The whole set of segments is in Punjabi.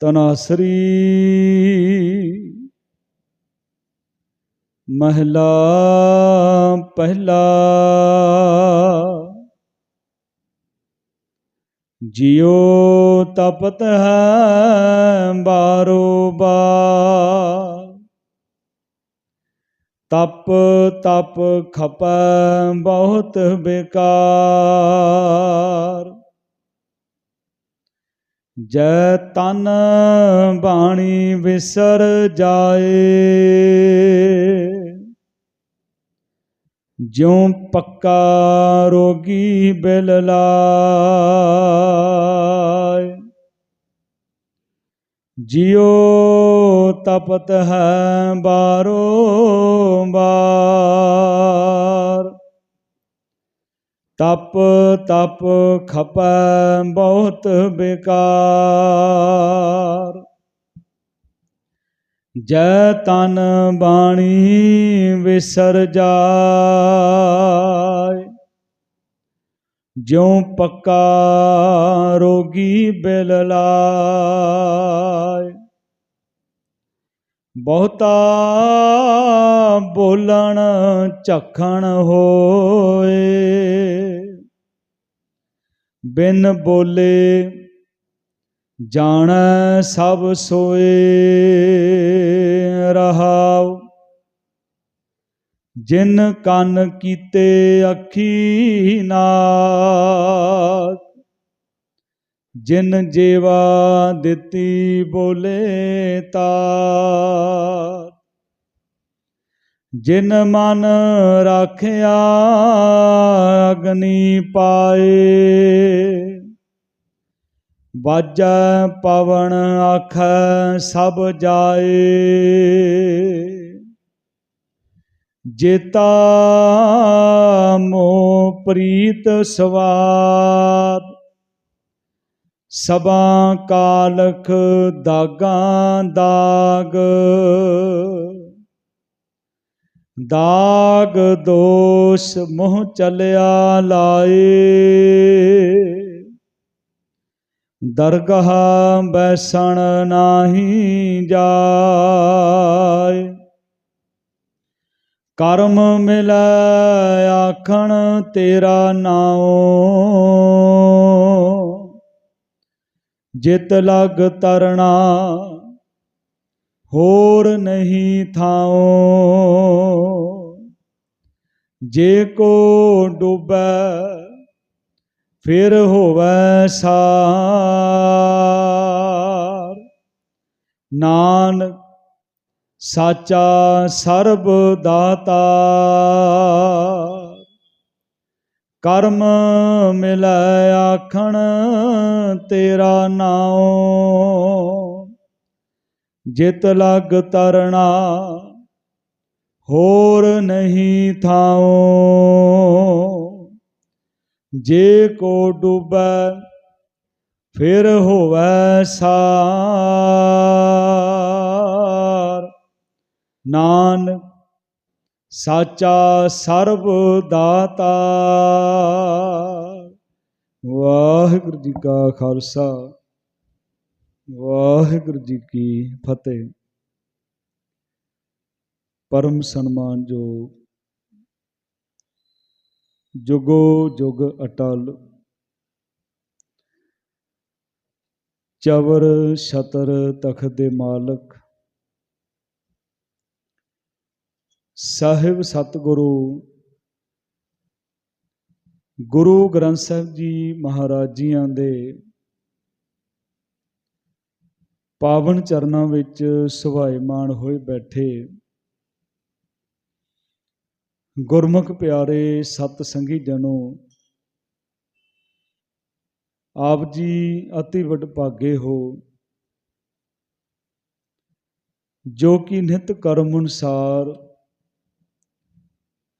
ਤਨਾਸਰੀ ਮਹਿਲਾ ਪਹਿਲਾ। ਜਿਉ ਤਪਤ ਹੈ ਬਾਰੋ ਬਾਰ। ਤਪ ਤਪ ਖਪੈ ਬਹੁਤ ਬੇਕਾਰ। ਜੈ ਤਨ ਬਾਣੀ ਵਿਸਰ ਜਾਏ। ਜਿਉ ਪੱਕਾ ਰੋਗੀ ਬਿਲ ਲਾਇ ਜਿਉ ਤਪਤ ਹੈ ਬਾਰੋ ਬਾਰ। ਤਪ ਤਪ ਖਪੈ ਬਹੁਤ ਬੇਕਾਰ। ਜੈ ਤਨ ਬਾਣੀ ਵਿਸਰ ਜਾਏ, ਜਿਉ ਪੱਕਾ ਰੋਗੀ ਬਿਲ ਲਾਇ ਬਹੁਤਾ ਬੋਲਣ ਝਖਣ ਹੋਏ ਬਿਨ ਬੋਲੇ ਜਾਣੈ ਸਭ ਸੋਏ ਰਹਾਉ। ਜਿਨ ਕੰਨ ਕੀਤੇ ਅੱਖੀ ਨਾਕ ਜਿਨ ਜੀਵਾ ਦਿੱਤੀ ਬੋਲੇ ਤਾ ਜਿਨ ਮਨ ਰਾਖਿਆ ਅਗਨੀ ਪਾਏ। ਬਾਜੈ ਪਵਨ ਆਖੈ ਸਭ ਜਾਏ। ਜੇਤਾ ਮੋ ਪ੍ਰੀਤ ਸਵਾਦ ਸਭਾ ਕਾਲਖ ਦਾਗਾਂ ਦਾਗ। ਦਾਗ ਦੋਸ਼ ਮੋਹ ਚਲਿਆ ਲਾਏ। ਦਰਗਾਹ ਬੈਸਣ ਨਾਹੀ ਜਾਏ। ਕਰਮ ਮਿਲ ਆਖਣ ਤੇਰਾ ਨਾਉ। ਜਿਤ ਲਗ ਤਰਣਾ ਹੋਰ ਨਹੀਂ ਥਾਉ। ਜੇ ਕੋ ਡੁਬੈ, ਫਿਰ ਹੋਵੇ ਸਾਰ। ਨਾਨਕ, ਸਾਚਾ ਸਰਬ ਦਾਤਾ। ਕਰਮ ਮਿਲੈ ਆਖਣ ਤੇਰਾ ਨਾਉ। ਜਿਤ ਲਗ ਤਰਣਾ, ਹੋਰ ਨਹੀਂ ਥਾਉ। ਜੇ ਕੋ ਡੁਬੈ, ਫਿਰ ਹੋਵੈ ਸਾਰ। ਨਾਨਕ, ਸਾਚਾ ਸਰਬ ਦਾਤਾ। ਵਾਹਿਗੁਰੂ ਜੀ ਕਾ ਖਾਲਸਾ। ਵਾਹਿਗੁਰੂ ਜੀ ਕੀ ਫਤਿਹ। ਪਰਮ ਸਨਮਾਨ ਜੋ ਜੁਗੋ ਜੁਗ ਅਟਲ, ਚਵਰ ਛਤਰ ਤਖਤ ਦੇ ਮਾਲਕ, ਸਾਹਿਬ ਸਤਿਗੁਰੂ, ਗੁਰੂ ਗ੍ਰੰਥ ਸਾਹਿਬ ਜੀ ਮਹਾਰਾਜ ਜੀਆਂ ਦੇ ਪਾਵਨ ਚਰਨਾਂ ਵਿੱਚ ਸੁਭਾਏਮਾਨ ਹੋਏ ਬੈਠੇ। ਗੁਰਮੁਖ ਪਿਆਰੇ ਸਤ ਸੰਗੀ ਜਨੋ, ਆਪ ਜੀ ਅਤੀ ਵਡਭਾਗੇ ਹੋ। ਜੋ ਕਿ ਨਿਤ ਕਰਮ ਅਨੁਸਾਰ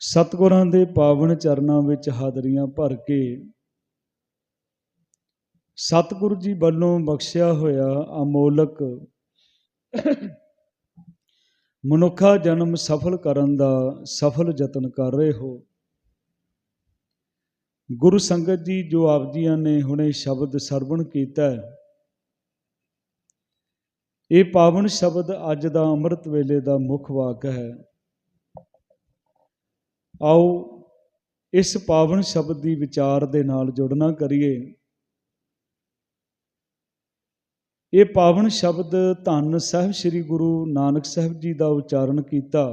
ਸਤਿਗੁਰਾਂ ਦੇ ਪਾਵਨ ਚਰਨਾਂ ਵਿੱਚ ਹਾਜ਼ਰੀਆਂ ਭਰ ਕੇ ਸਤਿਗੁਰੂ ਜੀ ਵੱਲੋਂ ਬਖਸ਼ਿਆ ਹੋਇਆ ਅਮੋਲਕ ਮਨੁੱਖਾ ਜਨਮ ਸਫਲ ਕਰਨ ਦਾ ਸਫਲ ਯਤਨ ਕਰ ਰਹੇ ਹੋ। ਗੁਰੂ ਸੰਗਤ ਜੀ ਜੋ ਆਪ ਜੀਆਂ ਨੇ ਹੁਣੇ ਸ਼ਬਦ ਸਰਵਣ ਕੀਤਾ ਇਹ ਪਾਵਨ ਸ਼ਬਦ ਅੱਜ ਦਾ ਅੰਮ੍ਰਿਤ ਵੇਲੇ ਦਾ ਮੁੱਖ ਵਾਕ ਹੈ। ਆਓ ਇਸ ਪਾਵਨ ਸ਼ਬਦ ਦੀ ਵਿਚਾਰ ਦੇ ਨਾਲ ਜੁੜਨਾ ਕਰੀਏ। ਇਹ ਪਾਵਨ ਸ਼ਬਦ ਧੰਨ ਸਾਹਿਬ ਸ੍ਰੀ ਗੁਰੂ ਨਾਨਕ ਸਾਹਿਬ ਜੀ ਦਾ ਉਚਾਰਨ ਕੀਤਾ।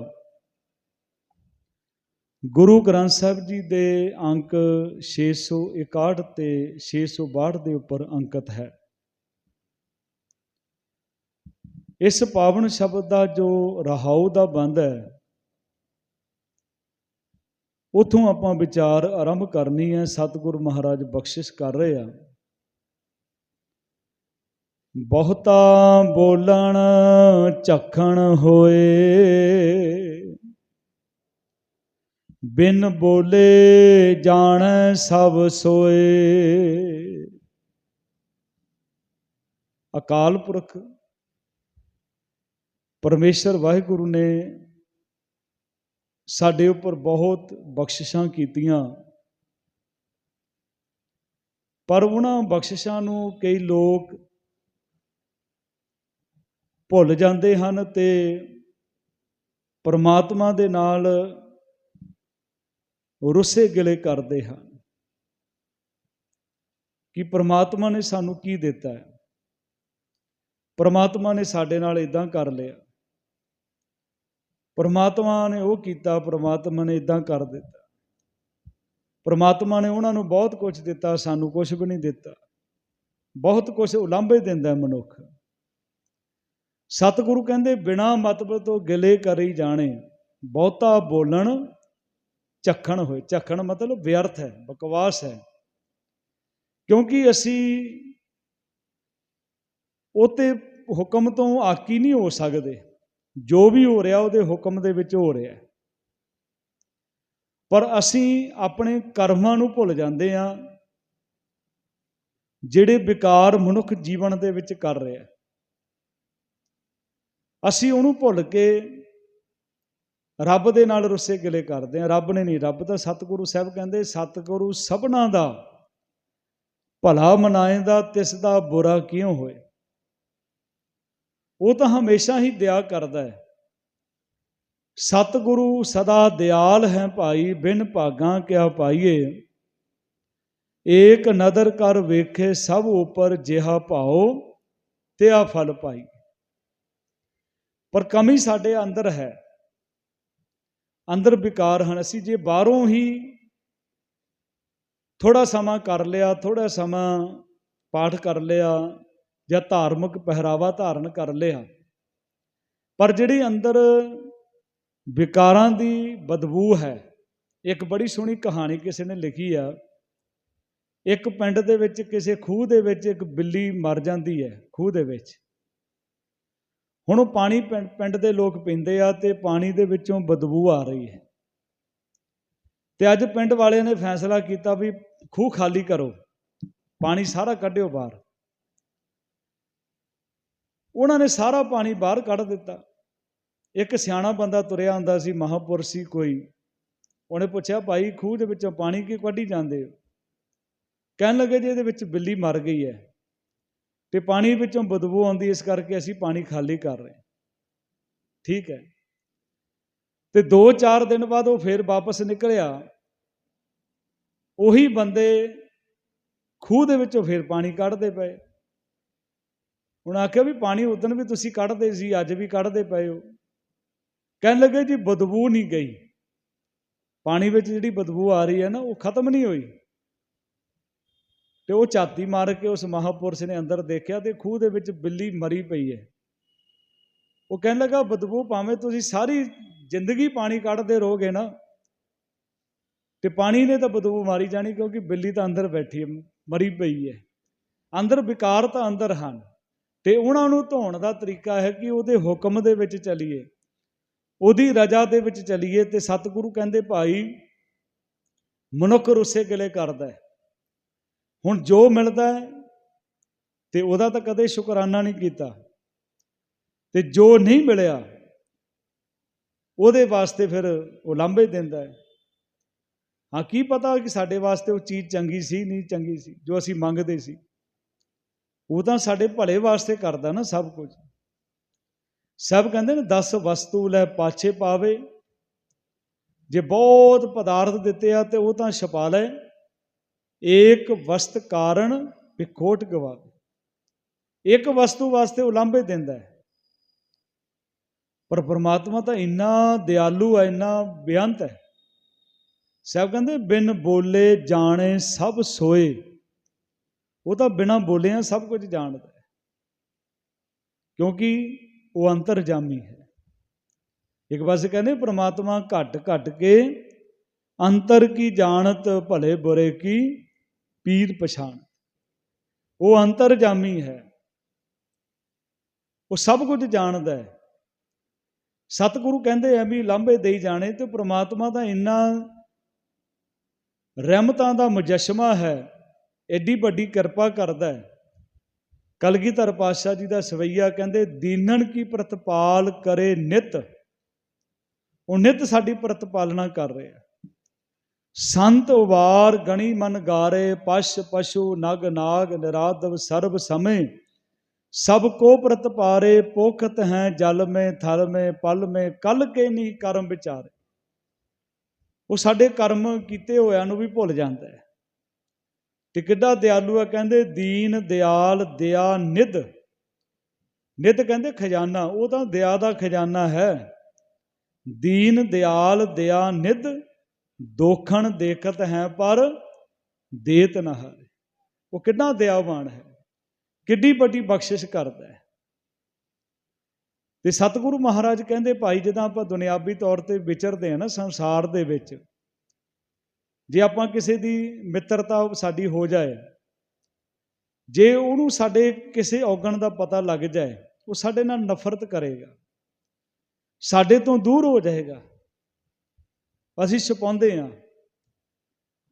ਗੁਰੂ ਗ੍ਰੰਥ ਸਾਹਿਬ ਜੀ ਦੇ ਅੰਕ 661 ਤੇ 662 ਦੇ ਉੱਪਰ ਅੰਕਿਤ ਹੈ। ਇਸ ਪਾਵਨ ਸ਼ਬਦ ਦਾ ਜੋ ਰਹਾਉ ਦਾ ਬੰਦ ਹੈ, ਉਥੋਂ ਆਪਾਂ ਵਿਚਾਰ ਆਰੰਭ ਕਰਨੀ ਹੈ, ਸਤਿਗੁਰ ਮਹਾਰਾਜ ਬਖਸ਼ਿਸ਼ ਕਰ ਰਹੇ ਆ। ਬਹੁਤਾ ਬੋਲਣ ਝਖਣ ਹੋਏ। ਬਿਨ ਬੋਲੇ ਜਾਣ ਸਭ ਸੋਏ। ਅਕਾਲ ਪੁਰਖ, ਪਰਮੇਸ਼ਰ ਵਾਹਿਗੁਰੂ ਨੇ ਸਾਡੇ ਉੱਪਰ ਬਹੁਤ ਬਖਸ਼ਿਸ਼ਾਂ ਕੀਤੀਆਂ। ਪਰ ਉਹਨਾਂ ਬਖਸ਼ਿਸ਼ਾਂ ਨੂੰ ਕਈ ਲੋਕ ਭੁੱਲ ਜਾਂਦੇ ਹਨ ਤੇ ਪਰਮਾਤਮਾ ਦੇ ਨਾਲ ਰੁੱਸੇ ਗਿਲੇ ਕਰਦੇ ਹਨ। ਕਿ ਪਰਮਾਤਮਾ ਨੇ ਸਾਨੂੰ ਕੀ ਦਿੱਤਾ ਹੈ? ਪਰਮਾਤਮਾ ਨੇ ਸਾਡੇ ਨਾਲ ਇਦਾਂ ਕਰ ਲਿਆ। ਪਰਮਾਤਮਾ ਨੇ ਉਹ ਕੀਤਾ, ਪਰਮਾਤਮਾ ਨੇ ਇਦਾਂ ਕਰ ਦਿੱਤਾ। ਪਰਮਾਤਮਾ ਨੇ ਉਹਨਾਂ ਨੂੰ ਬਹੁਤ ਕੁਝ ਦਿੱਤਾ, ਸਾਨੂੰ ਕੁਝ ਵੀ ਨਹੀਂ ਦਿੱਤਾ। ਬਹੁਤ ਕੁਝ ਉਲਾਂਭੇ ਦਿੰਦਾ ਮਨੁੱਖ। ਸਤਿਗੁਰੂ ਕਹਿੰਦੇ, ਬਿਨਾ ਮਤਲਬ ਤੋਂ ਗਿਲੇ ਕਰੀ ਜਾਣੇ, ਬਹੁਤਾ ਬੋਲਣ ਚੱਖਣ ਹੋਏ। ਝੱਖਣ ਮਤਲਬ ਵਿਅਰਥ ਹੈ, ਬਕਵਾਸ ਹੈ। ਕਿਉਂਕਿ ਅਸੀਂ ਉਤੇ ਹੁਕਮ ਤੋਂ ਆਕੀ ਨਹੀਂ ਹੋ ਸਕਦੇ। ਜੋ ਵੀ ਹੋ ਰਿਹਾ, ਉਹਦੇ ਹੁਕਮ ਦੇ ਵਿੱਚ ਹੋ ਰਿਹਾ ਪਰ ਅਸੀਂ ਆਪਣੇ ਕਰਮਾਂ ਨੂੰ ਭੁੱਲ ਜਾਂਦੇ ਆ ਜਿਹੜੇ ਵਿਕਾਰ ਮਨੁੱਖ ਜੀਵਨ ਦੇ ਵਿੱਚ ਕਰ ਰਿਹਾ ਅਸੀਂ ਉਹਨੂੰ ਭੁੱਲ ਕੇ ਰੱਬ ਦੇ ਨਾਲ ਰੁੱਸੇ ਗਿਲੇ ਕਰਦੇ ਆ ਰੱਬ ਨੇ ਨਹੀਂ, ਰੱਬ ਤਾਂ ਸਤਿਗੁਰੂ ਸਾਹਿਬ ਕਹਿੰਦੇ, ਸਤਿਗੁਰੂ ਸਭਨਾ ਦਾ, ਭਲਾ ਮਨਾਏਂਦਾ ਤਿਸ ਦਾ ਬੁਰਾ ਕਿਉਂ ਹੋਏ? ਉਹ ਤਾਂ ਹਮੇਸ਼ਾ ਹੀ ਦਇਆ ਕਰਦਾ ਹੈ। ਸਤਿਗੁਰੂ ਸਦਾ ਦਿਆਲ ਹੈ ਭਾਈ, ਬਿਨ ਭਾਗਾਂ ਕਿਆ ਪਾਈਏ? ਏਕ ਨਦਰ ਕਰ ਵੇਖੇ ਸਭ ਉਪਰ, ਜਿਹਾ ਭਾਉ, ਤਿਆ ਫਲ ਪਾਈ। ਪਰ ਕਮੀ ਸਾਡੇ ਅੰਦਰ ਹੈ। ਅੰਦਰ ਵਿਕਾਰ ਹਨ। ਅਸੀਂ ਜੇ ਬਾਹਰੋਂ ਹੀ ਥੋੜਾ ਸਮਾਂ ਕਰ ਲਿਆ ਥੋੜਾ ਸਮਾਂ ਪਾਠ ਕਰ ਲਿਆ ਜਾਂ ਧਾਰਮਿਕ ਪਹਿਰਾਵਾ ਧਾਰਨ ਕਰ ਲਿਆ, ਪਰ ਜਿਹੜੀ ਅੰਦਰ ਵਿਕਾਰਾਂ ਦੀ ਬਦਬੂ ਹੈ, ਇੱਕ ਬੜੀ ਸੋਹਣੀ ਕਹਾਣੀ ਕਿਸੇ ਨੇ ਲਿਖੀ ਆ। ਇੱਕ ਪਿੰਡ ਦੇ ਵਿੱਚ, ਕਿਸੇ ਖੂਹ ਦੇ ਵਿੱਚ ਇੱਕ ਬਿੱਲੀ ਮਰ ਜਾਂਦੀ ਹੈ, ਖੂਹ ਦੇ ਵਿੱਚ। ਹੁਣ ਉਹ ਪਾਣੀ ਪਿੰਡ ਦੇ ਲੋਕ ਪੀਂਦੇ ਆ ਤੇ ਪਾਣੀ ਦੇ ਵਿੱਚੋਂ ਬਦਬੂ ਆ ਰਹੀ ਹੈ। ਤੇ ਅੱਜ ਪਿੰਡ ਵਾਲਿਆਂ ਨੇ ਫੈਸਲਾ ਕੀਤਾ ਵੀ ਖੂਹ ਖਾਲੀ ਕਰੋ, ਪਾਣੀ ਸਾਰਾ ਕੱਢਿਓ ਬਾਹਰ। ਉਹਨਾਂ ਨੇ ਸਾਰਾ ਪਾਣੀ ਬਾਹਰ ਕੱਢ ਦਿੱਤਾ। ਇੱਕ ਸਿਆਣਾ ਬੰਦਾ ਤੁਰਿਆ ਹੁੰਦਾ ਸੀ ਮਹਾਪੁਰਸ਼ ਸੀ ਕੋਈ। ਉਹਨੇ ਪੁੱਛਿਆ, ਭਾਈ, ਖੂਹ ਦੇ ਵਿੱਚੋਂ ਪਾਣੀ ਕਿਉਂ ਕੱਢੀ ਜਾਂਦੇ ਹੋ? ਕਹਿਣ ਲੱਗੇ ਜੀ, ਇਹਦੇ ਵਿੱਚ ਬਿੱਲੀ ਮਰ ਗਈ ਹੈ। ਤੇ ਪਾਣੀ ਵਿੱਚੋਂ ਬਦਬੂ ਆਉਂਦੀ, ਇਸ ਕਰਕੇ ਅਸੀਂ ਪਾਣੀ ਖਾਲੀ ਕਰ ਰਹੇ ਠੀਕ ਹੈ। ਤੇ 2-4 ਦਿਨ ਬਾਅਦ ਉਹ ਫੇਰ ਵਾਪਸ ਨਿਕਲਿਆ। ਉਹੀ ਬੰਦੇ ਖੂਹ ਦੇ ਵਿੱਚੋਂ ਫੇਰ ਪਾਣੀ ਕੱਢਦੇ ਪਏ। ਹੁਣ ਆਖਿਆ ਵੀ ਪਾਣੀ ਉਦੋਂ ਵੀ ਤੁਸੀਂ ਕੱਢਦੇ ਸੀ, ਅੱਜ ਵੀ ਕੱਢਦੇ ਪਏ ਹੋ। ਕਹਿਣ ਲੱਗੇ ਜੀ ਬਦਬੂ ਨਹੀਂ ਗਈ। ਪਾਣੀ ਵਿੱਚ ਜਿਹੜੀ ਬਦਬੂ ਆ ਰਹੀ ਹੈ ਨਾ, ਉਹ ਖਤਮ ਨਹੀਂ ਹੋਈ। ਤੇ ਉਹ ਝਾਤੀ ਮਾਰ ਕੇ ਉਸ ਮਹਾਪੁਰਸ਼ ਨੇ ਅੰਦਰ ਦੇਖਿਆ ਤੇ ਖੂਹ ਦੇ ਵਿੱਚ ਬਿੱਲੀ ਮਰੀ ਪਈ ਹੈ। ਉਹ ਕਹਿਣ ਲੱਗਾ, ਬਦਬੂ, ਭਾਵੇਂ ਤੁਸੀਂ ਸਾਰੀ ਜ਼ਿੰਦਗੀ ਪਾਣੀ ਕੱਢਦੇ ਰਹੋਗੇ ਨਾ, ਤੇ ਪਾਣੀ ਨੇ ਤਾਂ ਬਦਬੂ ਮਾਰੀ ਜਾਣੀ ਕਿਉਂਕਿ ਬਿੱਲੀ ਤਾਂ ਅੰਦਰ ਬੈਠੀ ਹੈ, ਮਰੀ ਪਈ ਹੈ। ਅੰਦਰ ਵਿਕਾਰ ਤਾਂ ਅੰਦਰ ਹਨ, ਤੇ ਉਹਨਾਂ ਨੂੰ ਧੋਣ ਦਾ ਤਰੀਕਾ ਹੈ ਕਿ ਉਹਦੇ ਹੁਕਮ ਦੇ ਵਿੱਚ ਚੱਲੀਏ, ਉਹਦੀ ਰਜਾ ਦੇ ਵਿੱਚ ਚੱਲੀਏ ਤੇ ਸਤਿਗੁਰੂ ਕਹਿੰਦੇ, ਭਾਈ, ਮਨੁੱਖ ਰੁੱਸੇ ਗਿਲੇ ਕਰਦਾ ਹੈ। ਹੁਣ ਜੋ ਮਿਲਦਾ ਹੈ, ਤੇ ਉਹਦਾ ਤਾਂ ਕਦੇ ਸ਼ੁਕਰਾਨਾ ਨਹੀਂ ਕੀਤਾ। ਤੇ ਜੋ ਨਹੀਂ ਮਿਲਿਆ, ਉਹਦੇ ਵਾਸਤੇ ਫਿਰ ਉਹ ਲਾਂਭੇ ਦਿੰਦਾ ਹੈ। ਹਾਂ, ਕੀ ਪਤਾ ਕਿ ਸਾਡੇ ਵਾਸਤੇ ਉਹ ਚੀਜ਼ ਚੰਗੀ ਸੀ, ਨਹੀਂ ਚੰਗੀ ਸੀ, ਜੋ ਅਸੀਂ ਮੰਗਦੇ ਸੀ। ਉਹ ਤਾਂ ਸਾਡੇ ਭਲੇ ਵਾਸਤੇ ਕਰਦਾ ਨਾ ਸਭ ਕੁਝ। ਸਭ ਕਹਿੰਦੇ ਨੇ 10 ਵਸਤੂ ਲੈ ਪਾਛੇ ਪਾਵੇ। ਜੇ ਬਹੁਤ ਪਦਾਰਥ ਦਿੱਤੇ ਆ, ਤੇ ਉਹ ਤਾਂ ਛਪਾ ਲੈ। ਏਕ ਵਸਤ ਕਾਰਨ ਵਿਖੋਟ ਗਵਾਵੇ ਇੱਕ ਵਸਤੂ ਵਾਸਤੇ ਉਲਾਂਭੇ ਦਿੰਦਾ ਹੈ। ਪਰ ਪ੍ਰਮਾਤਮਾ ਤਾਂ ਇੰਨਾ ਦਿਆਲੂ ਹੈ, ਇੰਨਾ ਬੇਅੰਤ ਹੈ। ਸਭ ਕਹਿੰਦੇ, ਬਿਨ ਬੋਲੇ ਜਾਣੇ ਸਭ ਸੋਏ। ਉਹ ਤਾਂ ਬਿਨਾ ਬੋਲਿਆਂ ਸਭ ਕੁਝ ਜਾਣਦਾ ਹੈ। ਕਿਉਂਕਿ ਉਹ ਅੰਤਰਜਾਮੀ ਹੈ। ਇੱਕ ਪਾਸੇ ਕਹਿੰਦੇ, ਪ੍ਰਮਾਤਮਾ ਘਟ ਘਟ ਕੇ ਅੰਤਰ ਕੀ ਜਾਣਤ ਭਲੇ ਬੁਰੇ ਕੀ ਪੀਰ ਪਛਾਣ। ਉਹ ਅੰਤਰਜਾਮੀ ਹੈ। ਉਹ ਸਭ ਕੁਝ ਜਾਣਦਾ ਹੈ। ਸਤਿਗੁਰੂ ਕਹਿੰਦੇ ਆ ਵੀ ਲਾਂਭੇ ਦੇਈ ਜਾਣੇ ਤੇ ਪ੍ਰਮਾਤਮਾ ਦਾ ਇੰਨਾ ਰਹਿਮਤਾਂ ਦਾ ਮੁਜਸ਼ਮਾ ਹੈ ਐਡੀ ਵੱਡੀ ਕਿਰਪਾ ਕਰਦਾ ਹੈ। ਕਲਗੀਧਰ ਪਾਤਸ਼ਾਹ ਜੀ ਦਾ ਸਵਈਆ ਕਹਿੰਦੇ, ਦੀਨਣ ਕੀ ਪ੍ਰਤਪਾਲ ਕਰੇ ਨਿਤ। ਉਹ ਨਿਤ ਸਾਡੀ ਪ੍ਰਤਪਾਲਣਾ ਕਰ ਰਿਹਾ। ਸੰਤ ਉਵਾਰ ਗਣੀ ਮਨ ਗਾਰੇ, ਪਸ਼ ਪਸ਼ੂ ਨਗ ਨਾਗ ਨਿਰਾਦਵ ਸਰਬ ਸਮੇ। ਸਭ ਕੋ ਪ੍ਰਤਪਾਰੇ ਪੋਖਤ ਹੈ ਜਲ ਮੇ, ਥਲ ਮੇ, ਪਲ ਮੇ, ਕਲ ਕੇ ਨਹੀਂ ਕਰਮ ਵਿਚਾਰੇ। ਉਹ ਸਾਡੇ ਕਰਮ ਕੀਤੇ ਹੋਇਆਂ ਨੂੰ ਵੀ ਭੁੱਲ ਜਾਂਦਾ ਹੈ। ਤੇ ਕਿੱਡਾ ਦਿਆਲੂ ਹੈ ਕਹਿੰਦੇ ਦੀਨ, ਦਿਆਲ, ਦਿਆ, ਨਿਧ। ਨਿਧ ਕਹਿੰਦੇ ਖਜ਼ਾਨਾ, ਉਹ ਤਾਂ ਦਿਆ ਦਾ ਖਜ਼ਾਨਾ ਹੈ। ਦੀਨ, ਦਿਆਲ, ਦਿਆ, ਨਿਧ ਦੋਖਣ ਦੇਖਤ ਹੈ ਪਰ ਦੇਤ ਨਾ ਹਾਰੇ। ਉਹ ਕਿੰਨਾ ਦਿਆਵਾਨ ਹੈ। ਕਿੱਡੀ ਵੱਡੀ ਬਖਸ਼ਿਸ਼ ਕਰਦਾ ਹੈ। ਤੇ ਸਤਿਗੁਰੂ ਮਹਾਰਾਜ ਕਹਿੰਦੇ, ਭਾਈ, ਜਦੋਂ ਆਪਾਂ ਦੁਨਿਆਵੀ ਤੌਰ ਤੇ ਵਿਚਰਦੇ ਆ ਨਾ ਸੰਸਾਰ ਦੇ ਵਿੱਚ, ਜੇ ਆਪਾਂ ਕਿਸੇ ਦੀ ਮਿੱਤਰਤਾ ਸਾਡੀ ਹੋ ਜਾਏ, ਜੇ ਉਹਨੂੰ ਸਾਡੇ ਕਿਸੇ ਔਗਣ ਦਾ ਪਤਾ ਲੱਗ ਜਾਏ, ਉਹ ਸਾਡੇ ਨਾਲ ਨਫ਼ਰਤ ਕਰੇਗਾ, ਸਾਡੇ ਤੋਂ ਦੂਰ ਹੋ ਜਾਏਗਾ ਅਸੀਂ ਛਪਾਉਂਦੇ ਆ